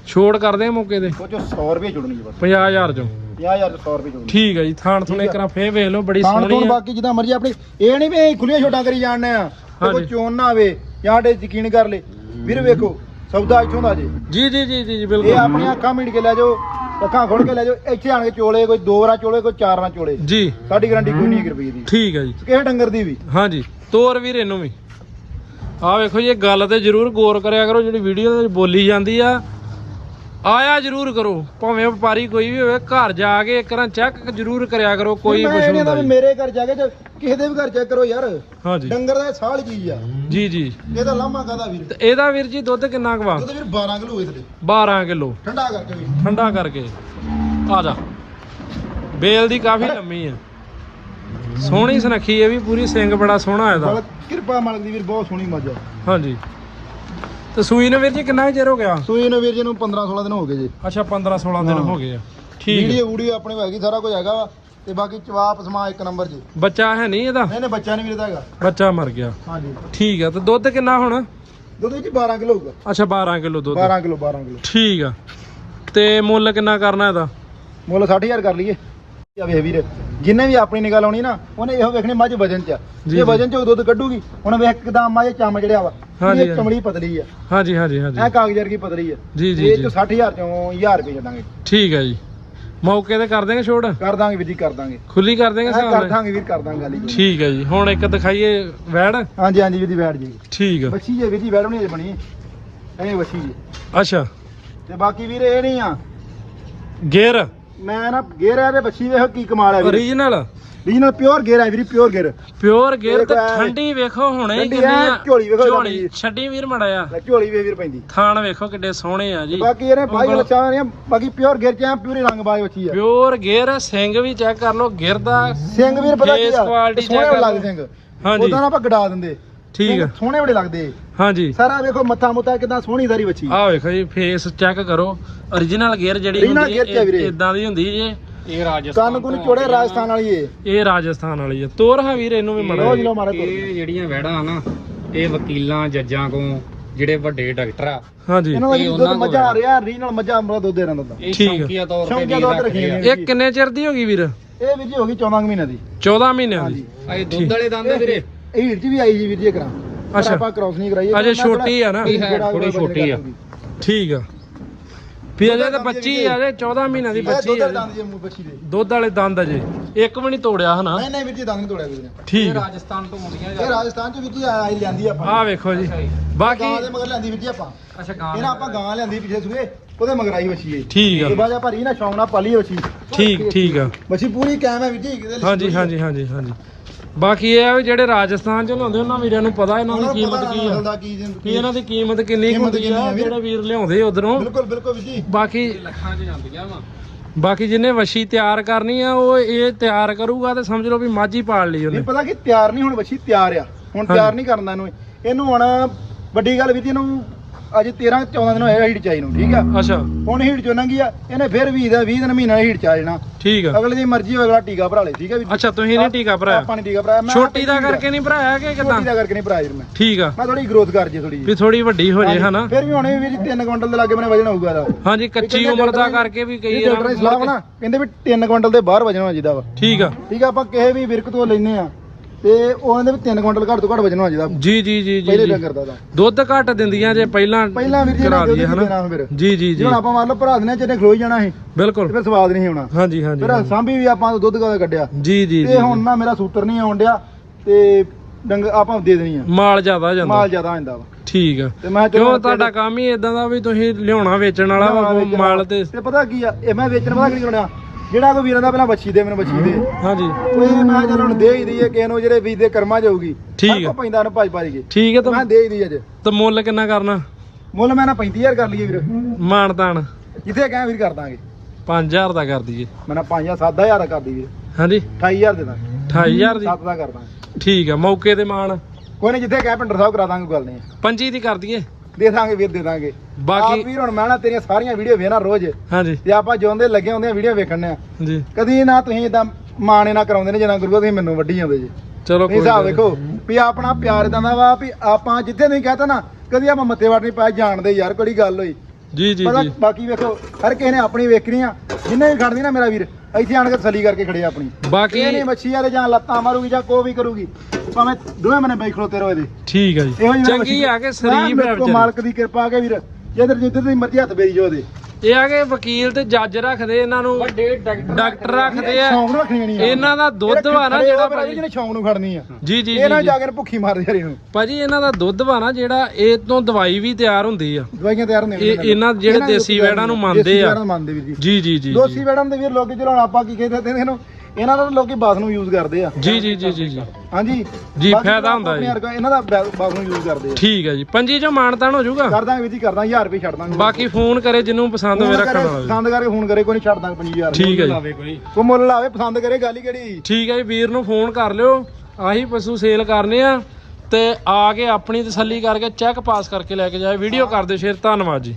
S2: ਛੋੜ ਕਰਦੇ ਆ ਮੌਕੇ ਤੇ।
S3: ਉਹ ਚੋ 100 ਰੁਪਏ ਜੁੜਨੀ ਜੀ ਬਸ
S2: 50000 ਚੋਂ।
S3: 50000 100 ਰੁਪਏ ਜੁੜਨੀ
S2: ਠੀਕ ਹੈ ਜੀ ਥਾਣ ਥੁਣੇ ਕਰਾਂ ਫੇਰ ਵੇਖ ਲਓ ਬੜੀ
S3: ਖਾਣ
S2: ਸੋਹਣੀ
S3: ਤੋਂ
S2: ਆ।
S3: ਬਾਕੀ ਜਿੱਦਾਂ ਮਰਜ਼ੀ ਆਪਣੀ ਇਹ ਨਹੀਂ ਵੀ ਅਸੀਂ ਖੁੱਲੀਆਂ ਛੋਟਾਂ ਕਰੀ ਜਾਣਨੇ ਆ ਤੇ ਕੋਈ
S2: ਹਾਂਜੀ।
S3: ਚੋਣ ਨਾ ਆਵੇ ਜਾਂ ਸਾਡੇ ਯਕੀਨ ਕਰ ਲੇ। ਵੀਰ ਵੇਖੋ ਸੌਦਾ ਇੱਥੋਂ ਦਾ ਜੇ।
S2: ਜੀ ਜੀ ਜੀ ਜੀ ਜੀ
S3: ਇਹ
S2: ਬਿਲਕੁਲ।
S3: ਆਪਣੀਆਂ ਅੱਖਾਂ ਮੀਟ ਕੇ ਲੈ ਜਾਓ ਅੱਖਾਂ ਖੋਲ ਕੇ ਲੈ ਜਾਓ ਇੱਥੇ ਆਣ ਕੇ ਚੋਲੇ ਕੋਈ ਦੋ ਵਾਰਾਂ ਚੋਲੇ ਕੋਈ ਚਾਰ ਵਾਰਾਂ ਚੋਲੇ।
S2: ਜੀ।
S3: ਸਾਡੀ ਗਾਰੰਟੀ ਕੋਈ ਨਹੀਂ 1 ਰੁਪਏ ਦੀ।
S2: ਠੀਕ ਹੈ ਜੀ।
S3: ਕਿਸੇ ਡੰਗਰ ਦੀ ਵੀ।
S2: ਹਾਂਜੀ ਤੋਰ ਵੀਰ ਇਹਨੂੰ ਵੀ। ਆਹ ਵੇਖੋ ਜੀ ਇਹ ਗੱਲ ਤੇ ਜਰੂਰ ਗੌਰ ਕਰਿਆ ਕਰੋ ਜਿਹੜੀ ਵੀਡੀਓ ਦੇ ਵਿੱਚ ਬੋਲੀ ਜਾਂਦੀ ਆ। ਆਇਆ ਜਰੂਰ ਕਰੋ ਭਾਵੇਂ ਵਪਾਰੀ ਕੋਈ ਵੀ ਹੋਵੇ ਘਰ ਜਾ ਕੇ ਇੱਕ ਵਾਰ ਚੈੱਕ ਜਰੂਰ ਕਰਿਆ ਕਰੋ ਕੋਈ ਕੁਛ
S3: ਨਹੀਂ
S2: ਹੁੰਦਾ ਜੀ।
S3: ਮੇਰੇ ਘਰ ਜਾ ਕੇ ਤੇ ਕਿਸੇ ਦੇ ਵੀ ਘਰ ਚੈੱਕ ਕਰੋ ਯਾਰ।
S2: ਹਾਂਜੀ।
S3: ਡੰਗਰ ਦਾ ਸਾਲ ਚੀਜ਼ ਆ?
S2: ਜੀ ਜੀ।
S3: ਇਹਦਾ ਲਾਮਾ ਕਾਦਾ ਵੀਰ?
S2: ਤੇ ਇਹਦਾ ਵੀਰ ਜੀ ਦੁੱਧ ਕਿੰਨਾ ਕੁ ਵਾ?
S3: ਉਹਦੇ ਵੀਰ 12 ਕਿਲੋ ਥਲੇ।
S2: 12 ਕਿਲੋ।
S3: ਠੰਡਾ ਕਰਕੇ ਵੀ।
S2: ਠੰਡਾ ਕਰਕੇ। ਆ ਜਾ। ਬੇਲ ਦੀ ਕਾਫੀ ਲੰਮੀ ਆ। ਸੋਹਣੀ ਸੁਨੱਖੀ ਇਹ ਵੀ ਪੂਰੀ ਸਿੰਘ ਬੜਾ ਸੋਹਣਾ ਇਹਦਾ।
S3: ਕਿਰਪਾ ਮਾਲਕ ਦੀ ਵੀਰ ਬਹੁਤ ਸੋਹਣੀ ਮੱਝ ਆ।
S2: ਹਾਂਜੀ। ਤੇ ਸੂਈ ਨੂੰ ਵੀਰ ਜੀ ਕਿੰਨਾ ਕੁ ਚਿਰ ਹੋ ਗਿਆ?
S3: ਸੂਈ ਨੂੰ ਵੀਰ ਜੀ ਨੂੰ 15 16 ਦਿਨ ਹੋ ਗਏ ਜੀ।
S2: ਅੱਛਾ 15 16 ਦਿਨ
S3: ਹਾਂ।
S2: ਗਏ ਆ। ਠੀਕ ਹੈ।
S3: ਵੀਡੀਓ ਵੀਡੀਓ ਆਪਣੇ ਕੋਲ ਹੈਗੀ ਸਾਰਾ ਕੁਝ ਹੈਗਾ ਵਾ। ਤੇ ਬਾਕੀ ਚਵਾਪ ਸਮਾ ਇੱਕ ਨੰਬਰ ਜੀ।
S2: ਬੱਚਾ ਹੈ ਨਹੀਂ ਇਹਦਾ?
S3: ਨਹੀਂ ਨਹੀਂ ਬੱਚਾ ਨਹੀਂ ਮਿਲਦਾ ਹੈਗਾ।
S2: ਬੱਚਾ ਮਰ ਗਿਆ।
S3: ਹਾਂਜੀ।
S2: ਠੀਕ ਆ ਤੇ ਦੁੱਧ ਕਿੰਨਾ ਹੁਣ?
S3: ਦੁੱਧ ਵਿੱਚ 12 ਕਿਲੋ ਹੋਊਗਾ।
S2: ਅੱਛਾ 12 ਕਿਲੋ ਦੁੱਧ।
S3: 12 ਕਿਲੋ 12 ਕਿਲੋ।
S2: ਠੀਕ ਆ। ਤੇ ਮੁੱਲ ਕਿੰਨਾ ਕਰਨਾ ਇਹਦਾ?
S3: ਮੁੱਲ 60000 ਕਰ ਲਈਏ। ਆ ਵੇਖ ਵੀਰ। ਜਿੰਨੇ ਵੀ ਆਪਣੀ ਨਿਗਾਹ ਲਾਉਣੀ ਨਾ ਉਹਨੇ ਇਹੋ ਵੇਖਣੀ ਮੱਝ ਵਜਨ ਚ ਆ।
S2: ਜੀ,
S3: ਜੇ
S2: ਜੀ।
S3: ਵਜਨ ਚ ਉਹ ਦੁੱਧ ਕੱਢੂਗੀ ਹੁਣ ਵੇਖ ਕਿਦਾਂ ਮੱਝ ਚੰਮ ਚੜਿਆ ਵਾ।
S2: ਹਾਂਜੀ,
S3: ਇਹ
S2: ਹਾਂਜੀ।
S3: ਚਮੜੀ ਪਤਲੀ ਆ।
S2: ਹਾਂਜੀ ਹਾਂਜੀ ਹਾਂਜੀ।
S3: ਐ ਕਾਗਜ਼ ਵਰਗੀ ਪਤਲੀ ਆ।
S2: ਜੀ ਜੀ
S3: ਇਹ
S2: ਜੀ।
S3: ਚ 60000 ਚੋਂ 1000 ਰੁਪਏ ਛੱਡਾਂਗੇ।
S2: ਠੀਕ ਹੈ ਜੀ। ਮੌਕੇ ਤੇ ਕਰ ਦੇਂਗੇ ਛੋੜ
S3: ਕਰ ਦਾਂਗੇ ਵੀਰ ਜੀ ਕਰ ਦਾਂਗੇ।
S2: ਖੁੱਲੀ ਕਰ ਦੇਂਗੇ
S3: ਐ ਕਰ
S2: ਸਾਹਮਣੇ
S3: ਦਾਂਗੇ ਵੀਰ ਕਰ ਦਾਂਗੇ ਗੱਲ ਹੀ
S2: ਠੀਕ ਹੈ ਜੀ। ਹੁਣ ਇੱਕ ਦਿਖਾਈਏ ਵੈੜ?
S3: ਹਾਂਜੀ ਹਾਂਜੀ ਵੀਰ ਜੀ ਬੈਠ ਜੀ।
S2: ਠੀਕ ਆ।
S3: ਬੱਚੀ ਜੇ ਵੀਰ ਜੀ ਬੈਠ ਬਣੀ ਬਣੀ। ਐ ਬੱਚੀ ਜੀ।
S2: ਅੱਛਾ।
S3: ਤੇ ਬਾਕੀ ਵੀਰ ਇਹ ਨਹੀਂ ਆ।
S2: ਗੇਰ?
S3: ਮੈਂ ਨਾ ਗੇਰ ਆ ਤੇ ਬੱਚੀ ਵੇਖੋ ਕੀ ਕਮਾਲ ਹੈ ਵੀਰ।
S2: ਓਰੀਜਨਲ
S3: ਰੀਜਨਲ ਪਿਓਰ ਗੇਰ ਹੈ ਵੀਰ ਪਿਓਰ ਗੇਰ
S2: ਪਿਓਰ ਗੇਰ ਤੇ ਠੰਡੀ ਵੇਖੋ ਹੁਣੇ ਹੀ ਕਿੰਨੀ ਆ
S3: ਝੋਲੀ ਵੇਖੋ
S2: ਝੋਲੀ। ਛੱਡੀ ਵੀਰ ਮੜਾਇਆ
S3: ਝੋਲੀ ਵੇ ਵੀਰ ਪੈਂਦੀ।
S2: ਥਾਣ ਵੇਖੋ ਕਿੱਡੇ ਸੋਹਣੇ ਆ ਜੀ।
S3: ਬਾਕੀ ਇਹਨੇ ਬਾਈ ਲੱਚਾ ਨੇ ਬਾਕੀ ਪਿਓਰ ਗੇਰ ਚ ਆ ਪਿਓਰੀ ਰੰਗ ਬਾਜ ਬੱਚੀ ਆ।
S2: ਪਿਓਰ ਗੇਰ ਸਿੰਘ ਵੀ ਚੈੱਕ ਕਰ ਲਓ ਗਿਰ ਦਾ
S3: ਸਿੰਘ ਵੀਰ ਪਤਾ ਕੀ ਆ
S2: ਕਰ
S3: ਸਿੰਘ।
S2: ਹਾਂਜੀ।
S3: ਉਦਾਂ ਨਾ ਆਪਾਂ ਗੜਾ ਦਿੰਦੇ।
S2: ਠੀਕ ਆ।
S3: ਸੋਹਣੇ ਬੜੇ ਲੱਗਦੇ।
S2: ਹਾਂਜੀ।
S3: ਸਾਰਾ ਵੇਖੋ ਮੱਥਾ ਮੁੱਥਾ ਕਿਦਾਂ ਸੋਹਣੀ ਸਾਰੀ ਬੱਚੀ।
S2: ਆਹ ਵੇਖੋ ਜੀ ਫੇਸ ਚੈੱਕ ਕਰੋ। Origignal ਗੇਅਰ ਜਿਹੜੀ
S3: Original
S2: ਹੁੰਦੀ
S3: gear ਚ ਆ ਵੀਰੇ।
S2: ਇਦਾਂ ਦੀ ਹੁੰਦੀ ਜੇ।
S1: ਇਹ ਰਾਜਸਥਾਨ
S3: ਕੰਨ ਕੁਨ ਚੋੜੇ ਰਾਜਸਥਾਨ ਵਾਲੀ ਏ।
S2: ਇਹ ਰਾਜਸਥਾਨ ਵਾਲੀ ਆ ਤੋਰ ਹਾਂ ਵੀਰ ਇਹਨੂੰ ਵੀ ਮੜਾ
S3: ਜੀ ਲੋ ਮਾਰੇ
S1: ਇਹ ਜਿਹੜੀਆਂ ਵੈੜਾਂ ਨਾ ਇਹ ਵਕੀਲਾਂ ਜੱਜਾਂ ਕੋ ਜਿਹੜੇ ਵੱਡੇ ਡਾਕਟਰ ਆ
S2: ਹਾਂਜੀ।
S3: ਇਹਨਾਂ ਦਾ
S1: ਇਹ
S3: ਵੀ
S1: ਉਹਨਾਂ
S3: ਦੁੱਧ
S1: ਕੋਲ
S3: ਮੱਝਾਂ ਆ। ਰਿਹਾ ਰੀਜਨਲ ਮੱਝਾਂ ਅੰਮ੍ਰਿਤ ਦੁੱਧ ਦੇ ਦਿੰਦਾ
S1: ਇਹ
S2: ਠੀਕ ਆ।
S1: ਸ਼ੌਂਕੀਆ ਤੌਰ ਤੇ
S3: ਸ਼ੌਂਕੀਆ
S1: ਵੀਰ
S3: ਤੌਰ ਤੇ
S1: ਰੱਖਦੇ ਆ
S3: ਰੱਖੀਆਂ
S2: ਇਹ ਕਿੰਨੇ ਚਿਰ ਦੀ ਹੋ ਗਈ ਵੀਰ?
S3: ਇਹ ਵੀਰ ਜੀ ਹੋ ਗਈ 14 ਕੁ ਮਹੀਨਿਆਂ ਦੀ।
S2: 14 ਮਹੀਨਿਆਂ ਦੀ।
S3: ਹਾਂਜੀ।
S1: ਆ ਇਹ ਦੁੱਧ ਵਾਲੇ ਦੰਦ ਆ ਵੀਰੇ।
S3: ਇਹ ਹੀਟ ਚ ਵੀ ਆਈ ਜੀ ਵੀਰ ਜੀ ਕਰਾਂ
S2: ਅੱਛਾ।
S3: ਆਪਾਂ ਕ੍ਰਾਸ ਨਹੀਂ ਕਰਾਈ।
S2: ਅਜੇ ਛੋਟੀ ਆ ਨਾ।
S1: ਇਹ ਹੈ, ਥੋੜੀ ਛੋਟੀ ਆ।
S2: ਠੀਕ ਆ। ਵੀ ਅਜੇ ਤਾਂ ਬੱਚੀ ਆ ਅਜੇ 14 ਮਹੀਨਿਆਂ ਦੀ ਬੱਚੀ ਆ
S3: ਦੰਦ ਜੀ ਮੂੰਹ ਬੱਚੀ ਦੇ।
S2: ਦੁੱਧ ਵਾਲੇ ਦੰਦ ਅਜੇ। ਇੱਕ ਵੀ ਨਹੀਂ ਤੋੜਿਆ ਹਨਾ।
S3: ਨਹੀਂ ਨਹੀਂ ਵੀਰ ਜੀ ਦੰਦ ਨਹੀਂ ਤੋੜਿਆ ਵੀਰ ਨੇ
S2: ਠੀਕ
S1: ਇਹ
S2: ਆ।
S1: ਰਾਜਸਥਾਨ ਤੋਂ ਆਉਂਦੀਆਂ
S3: ਇਹ ਰਾਜਸਥਾਨ ਚ ਵੀਰ ਜੀ ਆਈ ਲਿਆਂਦੀ ਆਪਾਂ।
S2: ਆਹ ਵੇਖੋ ਜੀ। ਬਾਕੀ
S3: ਗਾਂ ਦੇ ਮਗਰ ਲਿਆਂਦੀ ਵੀਰ ਜੀ ਆਪਾਂ।
S1: ਅੱਛਾ ਗਾਂ
S3: ਇਹਨਾਂ ਆਪਾਂ ਗਾਂ ਲਿਆਂਦੀ ਪਿਛਲੇ ਸੂਏ ਉਹਦੇ ਮਗਰ ਆਈ ਬੱਚੀ ਏ
S2: ਠੀਕ ਆ।
S3: ਬਾਜਾ ਭਰੀ ਨਾ ਸ਼ੌਂਕ ਨਾਲ ਪਾਲੀ ਬੱਚੀ
S2: ਠੀਕ ਠੀਕ ਆ।
S3: ਬੱਚੀ ਪੂਰੀ ਕਾਇਮ ਹੈ ਵੀਰ ਜੀ ਕਿਤੇ ਲਿਖੀ
S2: ਹਾਂਜੀ
S3: ਹੋਈ
S2: ਹਾਂਜੀ ਹਾਂਜੀ ਹਾਂਜੀ। ਬਾਕੀ ਇਹ ਆ ਵੀ ਜਿਹੜੇ ਰਾਜਸਥਾਨ ਚ ਲਾਉਂਦੇ ਉਹਨਾਂ ਵੀਰਾਂ ਨੂੰ ਪਤਾ ਇਹਨਾਂ ਦੀ ਕੀਮਤ ਕੀ ਆ।
S3: ਕੀ
S2: ਵੀ ਇਹਨਾਂ ਦੀ ਕੀਮਤ ਕਿੰਨੀ ਕੁ ਹੁੰਦੀ ਆ? ਜਿਹੜੇ ਵੀਰ ਲਿਆਉਂਦੇ ਉਧਰੋਂ।
S3: ਬਿਲਕੁਲ ਬਿਲਕੁਲ ਜੀ।
S2: ਬਾਕੀ
S1: ਲੱਖਾਂ 'ਚ ਜਾਂਦੀਆਂ ਵਾ।
S2: ਬਾਕੀ ਜਿਹਨੇ ਵਸ਼ੀ ਤਿਆਰ ਕਰਨੀ ਆ ਉਹ ਇਹ ਤਿਆਰ ਕਰੂਗਾ ਤੇ ਸਮਝ ਲਓ ਵੀ ਮਾਝੀ ਪਾਲ ਲਈ
S3: ਨਹੀਂ
S2: ਉਹਨੇ
S3: ਪਤਾ ਕਿ ਤਿਆਰ ਨਹੀਂ ਹੁਣ ਬੱਚੀ ਤਿਆਰ ਆ। ਹੁਣ ਤਿਆਰ ਨਹੀਂ ਕਰਨਾ ਇਹਨੂੰ। ਇਹਨੂੰ ਹੁਣ ਵੱਡੀ ਗੱਲ ਵੀ ਜੀ ਇਹਨੂੰ ਅੱਜ 13 14 ਦਿਨ ਹੋਏ ਹੀਟ ਚਾਈ ਨੂੰ ਠੀਕ ਆ?
S2: ਅੱਛਾ।
S3: ਹੁਣ ਹੀਟ ਚੋਂ ਲੰਘੀ ਆ ਇਹਨੇ ਫਿਰ 20 ਦਾ 20 ਦਿਨ ਮਹੀਨਾ ਹੀਟ ਚ ਜਾਣਾ
S2: ਠੀਕ ਆ।
S3: ਅਗਲੇ ਦੀ ਮਰਜ਼ੀ ਹੋਵੇ ਅਗਲਾ ਟੀਕਾ ਭਰਾ ਲੇ ਠੀਕ ਆ ਵੀ?
S2: ਅੱਛਾ ਤੁਸੀਂ ਨਹੀਂ ਟੀਕਾ ਭਰਾਇਆ?
S3: ਆਪਾਂ ਨੇ ਟੀਕਾ ਭਰਾਇਆ। ਮੈਂ
S2: ਛੋਟੀ ਦਾ ਕਰਕੇ ਨਹੀਂ ਭਰਾਇਆ ਕਿ ਕਿਦਾਂ?
S3: ਛੋਟੀ ਦਾ ਕਰਕੇ ਨਹੀਂ ਭਰਾਇਆ ਜੀ ਮੈਂ।
S2: ਠੀਕ ਆ।
S3: ਮੈਂ ਥੋੜੀ ਗਰੋਥ ਕਰ ਜੇ ਥੋੜੀ
S2: ਵੀ ਥੋੜੀ ਵੱਡੀ ਹੋ ਜੇ ਹਨਾ?
S3: ਫਿਰ ਵੀ ਹੁਣ ਵੀ ਵੀਰ 3 ਕੁਇੰਟਲ ਦੇ ਲਾਗੇ ਮੈਨੂੰ ਵਜਨ ਹੋਊਗਾ ਦਾ
S2: ਹਾਂਜੀ ਕੱਚੀ ਉਮਰ ਦਾ ਕਰਕੇ ਵੀ ਕਈ
S3: ਡਾਕਟਰ ਸਲਾਹ ਨਾ ਕਹਿੰਦੇ ਵੀ 3 ਕੁਇੰਟਲ ਦੇ ਬਾਹਰ ਵਜਨ ਹੋਣਾ ਚਾਹੀਦਾ ਵਾ।
S2: ਠੀਕ ਆ।
S3: ਠੀਕ ਆ ਆਪਾਂ ਕਿਸੇ ਵੀ ਵਿਰਕ ਤੋਂ ਲੈਨੇ ਆ। ਤੇ ਉਹ ਕਹਿੰਦੇ ਵੀ 3 ਕੁਇੰਟਲ ਘੱਟ ਤੋਂ ਘੱਟ ਵਜਨ ਹੋਣਾ ਚਾਹੀਦਾ।
S2: ਜੀ ਜੀ ਜੀ ਜੀ
S3: ਪਹਿਲੇ ਡੰਗਰ ਦਾ
S2: ਦੁੱਧ ਘੱਟ ਦਿੰਦੀਆਂ ਜੇ ਪਹਿਲਾਂ
S3: ਪਹਿਲਾਂ ਵੀਰ ਜੀ
S2: ਕਰਾ ਦਈਏ ਹਨਾ? ਜੀ ਜੀ ਜੀ।
S3: ਹੁਣ ਆਪਾਂ ਮੰਨ ਲਓ ਭਰਾ ਦਿਨੇ ਜਿਹਨੇ ਖਲੋਈ ਜਾਣਾ ਸੀ
S2: ਬਿਲਕੁਲ।
S3: ਫਿਰ ਸਵਾਦ ਨਹੀਂ ਆਉਣਾ।
S2: ਹਾਂਜੀ ਹਾਂਜੀ
S3: ਫਿਰ ਸਾਂਭੀ ਵੀ ਆਪਾਂ ਦੁੱਧ ਕਾ ਕੱਢਿਆ।
S2: ਜੀ ਜੀ
S3: ਤੇ ਹੁਣ ਨਾ ਮੇਰਾ ਸੂਤਰ ਨਹੀਂ ਆਉਣ ਡਿਆ ਤੇ ਡੰਗ ਆਪਾਂ ਦੇ ਦੇਣੀ ਆ।
S2: ਮਾਲ ਜ਼ਿਆਦਾ ਜਾਂਦਾ।
S3: ਮਾਲ ਜ਼ਿਆਦਾ ਆ ਜਾਂਦਾ ਵਾ।
S2: ਠੀਕ ਆ।
S3: ਤੇ ਮੈਂ
S2: ਕਿਉਂ ਤੁਹਾਡਾ ਕੰਮ ਹੀ ਇਦਾਂ ਦਾ ਵੀ ਤੁਸੀਂ ਲਿਆਉਣਾ ਵੇਚਣ ਵਾਲਾ ਵਾ ਮਾਲ ਤੇ
S3: ਤੇ ਪਤਾ ਕੀ ਆ ਇਹ ਮੈਂ ਵੇਚਣ ਪਤਾ ਕੀ ਕਰਨਾ ਜਿਹੜਾ ਕੋਈ ਵੀਰਾਂ ਦਾ ਪਹਿਲਾਂ ਬੱਚੀ ਦੇ ਮੈਨੂੰ ਬੱਚੀ ਦੇ।
S2: ਹਾਂਜੀ।
S3: ਉਹ ਮੈਂ ਚਲ ਹੁਣ ਦੇ ਹੀ ਦਈਏ ਕਿਸੇ ਨੂੰ ਜਿਹੜੇ ਵੀਰ ਦੇ ਕਰਮਾਂ ਜਾਊਗੀ
S2: ਠੀਕ ਆ।
S3: ਪੈਂਦਾ ਨੂੰ ਭੱਜ ਭੱਜ ਕੇ।
S2: ਠੀਕ ਹੈ
S3: ਮੈਂ
S2: ਤਾਂ
S3: ਦੇ ਹੀ ਦਈ ਅੱਜ।
S2: ਤਾਂ ਮੁੱਲ ਕਿੰਨਾ ਕਰਨਾ?
S3: ਮੁੱਲ ਮੈਂ ਨਾ 35000 ਕਰ ਲਈਏ ਵੀਰ।
S2: ਮਾਨ ਤਾਨ
S3: ਜਿੱਥੇ ਕਹਾਂ ਵੀਰ ਕਰ ਦਾਂਗੇ।
S2: 5000 ਦਾ ਕਰ ਦਈਏ।
S3: ਮੈਂ ਨਾ 5000 7000 ਦਾ ਕਰ ਦਈ ਵੀਰ
S2: ਹਾਂਜੀ
S3: 28000 ਦੇ ਦਾਂਗੇ।
S2: 28000 ਦੀ?
S3: 7 ਦਾ ਕਰ ਦਾਂਗੇ।
S2: ਠੀਕ ਆ ਮੌਕੇ ਤੇ ਮਾਨ
S3: ਕੋਈ ਨਹੀਂ ਜਿੱਥੇ ਕਹਾਂ ਪਿੰਡਰ ਸਾਹਿਬ ਕਰਾ ਦਾਂਗੇ ਗੱਲ ਨਹੀਂ
S2: ਪੰਜੀ ਦੀ ਕਰ ਦਈਏ।
S3: ਦੇ ਦਾਂਗੇ ਵੀਰ ਦੇ ਦਾਂਗੇ। ਆਪ
S2: ਬਾਕੀ
S3: ਵੀਰ ਹੁਣ ਮੈਂ ਨਾ ਤੇਰੀਆਂ ਸਾਰੀਆਂ ਵੀਡੀਓ ਵੇਖਣਾ ਰੋਜ਼।
S2: ਹਾਂਜੀ।
S3: ਤੇ ਆਪਾਂ ਜਿਉਂਦੇ ਲੱਗੇ ਹੁੰਦੇ ਆ ਵੀਡੀਓ ਵੇਖਣ ਆ।
S2: ਜੀ।
S3: ਕਦੀ ਨਾ ਤੁਸੀਂ ਇਦਾਂ ਮਾਣੇ ਨਾ ਕਰਾਉਂਦੇ ਨੇ ਜਿੰਨਾ ਗੁਰੂ ਤੁਸੀਂ ਮੈਨੂੰ ਵੱਢੀ ਜਾਂਦੇ ਜੀ।
S2: ਚਲੋ ਕੋਈ
S3: ਹਿਸਾਬ। ਵੇਖੋ ਵੀ ਆਪਣਾ ਪਿਆਰ ਇਦਾਂ ਦਾ ਵਾ ਵੀ ਆਪਾਂ ਜਿੱਥੇ ਨਹੀਂ ਕਹਤਾ ਨਾ ਕਦੀ ਆਪਾਂ ਮੱਥੇ ਵੜ ਨਹੀਂ ਪਾਇਆ ਜਾਣਦੇ ਯਾਰ ਕਿਹੜੀ ਗੱਲ ਹੋਈ।
S2: ਜੀ ਜੀ
S3: ਬਾਕੀ ਵੇਖੋ ਹਰ ਕਿਸੇ ਨੇ ਆਪਣੀ ਵੇਖਣੀ ਆ। ਜਿੰਨੇ ਵੀ ਖੜਦੀ ਨਾ ਮੇਰਾ ਵੀਰ ਇੱਥੇ ਆਣ ਕੇ ਤਸੱਲੀ ਕਰਕੇ ਖੜੇ ਆ ਆਪਣੀ।
S2: ਬਾਕੀ
S3: ਇਹ ਨਹੀਂ ਮੱਛੀ ਆ ਤੇ ਜਾਂ ਲੱਤਾਂ ਮਾਰੂਗੀ ਜਾਂ ਕੋ ਵੀ ਕਰੂਗੀ ਭਾਵੇਂ ਦੋਵੇਂ ਮਨੇ ਬਈ ਖਲੋਤੇ ਰਹੋ ਇਹਦੇ।
S2: ਠੀਕ ਆ ਜੀ।
S3: ਇਹੋ ਜਿਹੀ
S2: ਚੰਗੀ ਆ ਕੇ ਸ਼ਰੀਫ ਹੈ
S3: ਮੇਰੇ ਕੋਲ ਮਾਲਕ ਦੀ ਕਿਰਪਾ ਆ ਕੇ ਵੀਰ ਜਿੱਧਰ ਜਿੱਧਰ ਦੀ ਮਰਜ਼ੀ ਹੱਥ ਬੇਈ ਜੋ ਉਹਦੇ
S2: ਇਹ ਆ ਕੇ ਵਕੀਲ ਤੇ ਜੱਜ ਰੱਖਦੇ ਇਹਨਾਂ ਨੂੰ
S1: ਵੱਡੇ ਡਾਕਟਰ
S2: ਡਾਕਟਰ ਰੱਖਦੇ ਆ।
S3: ਸ਼ੌਂਕ ਨੂੰ ਰੱਖਣੀਆਂ ਨਹੀਂ
S2: ਇਹਨਾਂ ਦਾ ਦੁੱਧ ਵਾ ਨਾ ਜਿਹੜਾ ਭਾਜੀ
S3: ਜਿਹਨੇ ਸ਼ੌਂਕ ਨੂੰ ਖੜਨੀ ਆ।
S2: ਜੀ ਜੀ
S3: ਇਹ ਨਾ
S2: ਜੀ
S3: ਜਾ। ਕੇ ਭੁੱਖੀ ਮਾਰਦੇ ਹਰੇ ਨੂੰ
S2: ਭਾਜੀ ਇਹਨਾਂ ਦਾ ਦੁੱਧ ਵਾ ਨਾ ਜਿਹੜਾ ਇਹ ਤੋਂ ਦਵਾਈ ਵੀ ਤਿਆਰ ਹੁੰਦੀ ਆ।
S3: ਦਵਾਈਆਂ ਤਿਆਰ ਹੁੰਦੀਆਂ
S2: ਇਹ ਇਹਨਾਂ ਜਿਹੜੇ
S3: ਇਹਨਾਂ
S2: ਦੇਸੀ ਵੈੜਾਂ ਨੂੰ ਮੰਨਦੇ ਆ।
S3: ਜੀ।
S2: ਜੀ ਜੀ ਜੀ
S3: ਦੋਸੀ ਵੈੜਾਂ ਦੇ ਵੀਰ ਲੋਕੀ ਚਲਾਉਣ ਆਪਾਂ ਕੀ ਕਹਿੰਦੇ ਨੇ ਇਹਨੂੰ। ਇਹਨਾਂ ਦਾ ਲੋਕੀ ਬਾਸ ਨੂੰ ਯੂਜ਼ ਕਰਦੇ ਆ।
S2: ਜੀ ਜੀ ਜੀ ਜੀ ਜੀ।
S3: ਹਾਂਜੀ।
S2: ਜੀ,
S3: ਬਾਕੀ
S2: ਫਾਇਦਾ ਹੁੰਦਾ
S3: ਆਪਣੇ
S2: ਜੀ।
S3: ਵਰਗਾ ਇਹਨਾਂ ਦਾ ਬੈ- ਬਾਸ ਨੂੰ ਯੂਜ਼ ਕਰਦੇ ਆ।
S2: ਠੀਕ ਹੈ ਜੀ। ਪੰਜੀ ਚੋਂ ਮਾਨਤਾਨ ਹੋ ਜਾਊਗਾ।
S3: ਕਰ ਦਾਂਗੇ ਵੀਰ ਜੀ ਕਰ ਦਾਂਗੇ 1000 ਰੁਪਏ ਛੱਡ ਦਾਂਗੇ।
S2: ਬਾਕੀ ਫੋਨ ਕਰੇ ਜਿਹਨੂੰ ਪਸੰਦ ਹੋਵੇ ਰੱਖਣ ਵਾਲਾ ਜੀ।
S3: ਪਸੰਦ ਕਰਕੇ ਫੋਨ ਕਰੇ ਕੋਈ ਨਹੀਂ ਛੱਡ ਦਾਂਗੇ 5000
S2: ਠੀਕ ਹੈ ਜੀ।
S3: ਕੋ ਮੁੱਲ ਲਾਵੇ ਪਸੰਦ ਕਰੇ ਗੱਲ ਹੀ ਕਿਹੜੀ?
S2: ਠੀਕ ਹੈ ਜੀ ਵੀਰ ਨੂੰ ਫੋਨ ਕਰ ਲਿਓ। ਆਹੀ ਪਸ਼ੂ ਸੇਲ ਕਰਨੇ ਆ। ਤੇ ਆ ਕੇ ਆਪਣੀ ਤਸੱਲੀ ਕਰਕੇ ਚੈੱਕ ਪਾਸ ਕਰਕੇ ਲੈ ਕੇ ਜਾਏ। ਵੀਡੀਓ ਕਰ ਦਿਓ ਸ਼ੇਅਰ। ਧੰਨਵਾਦ ਜੀ।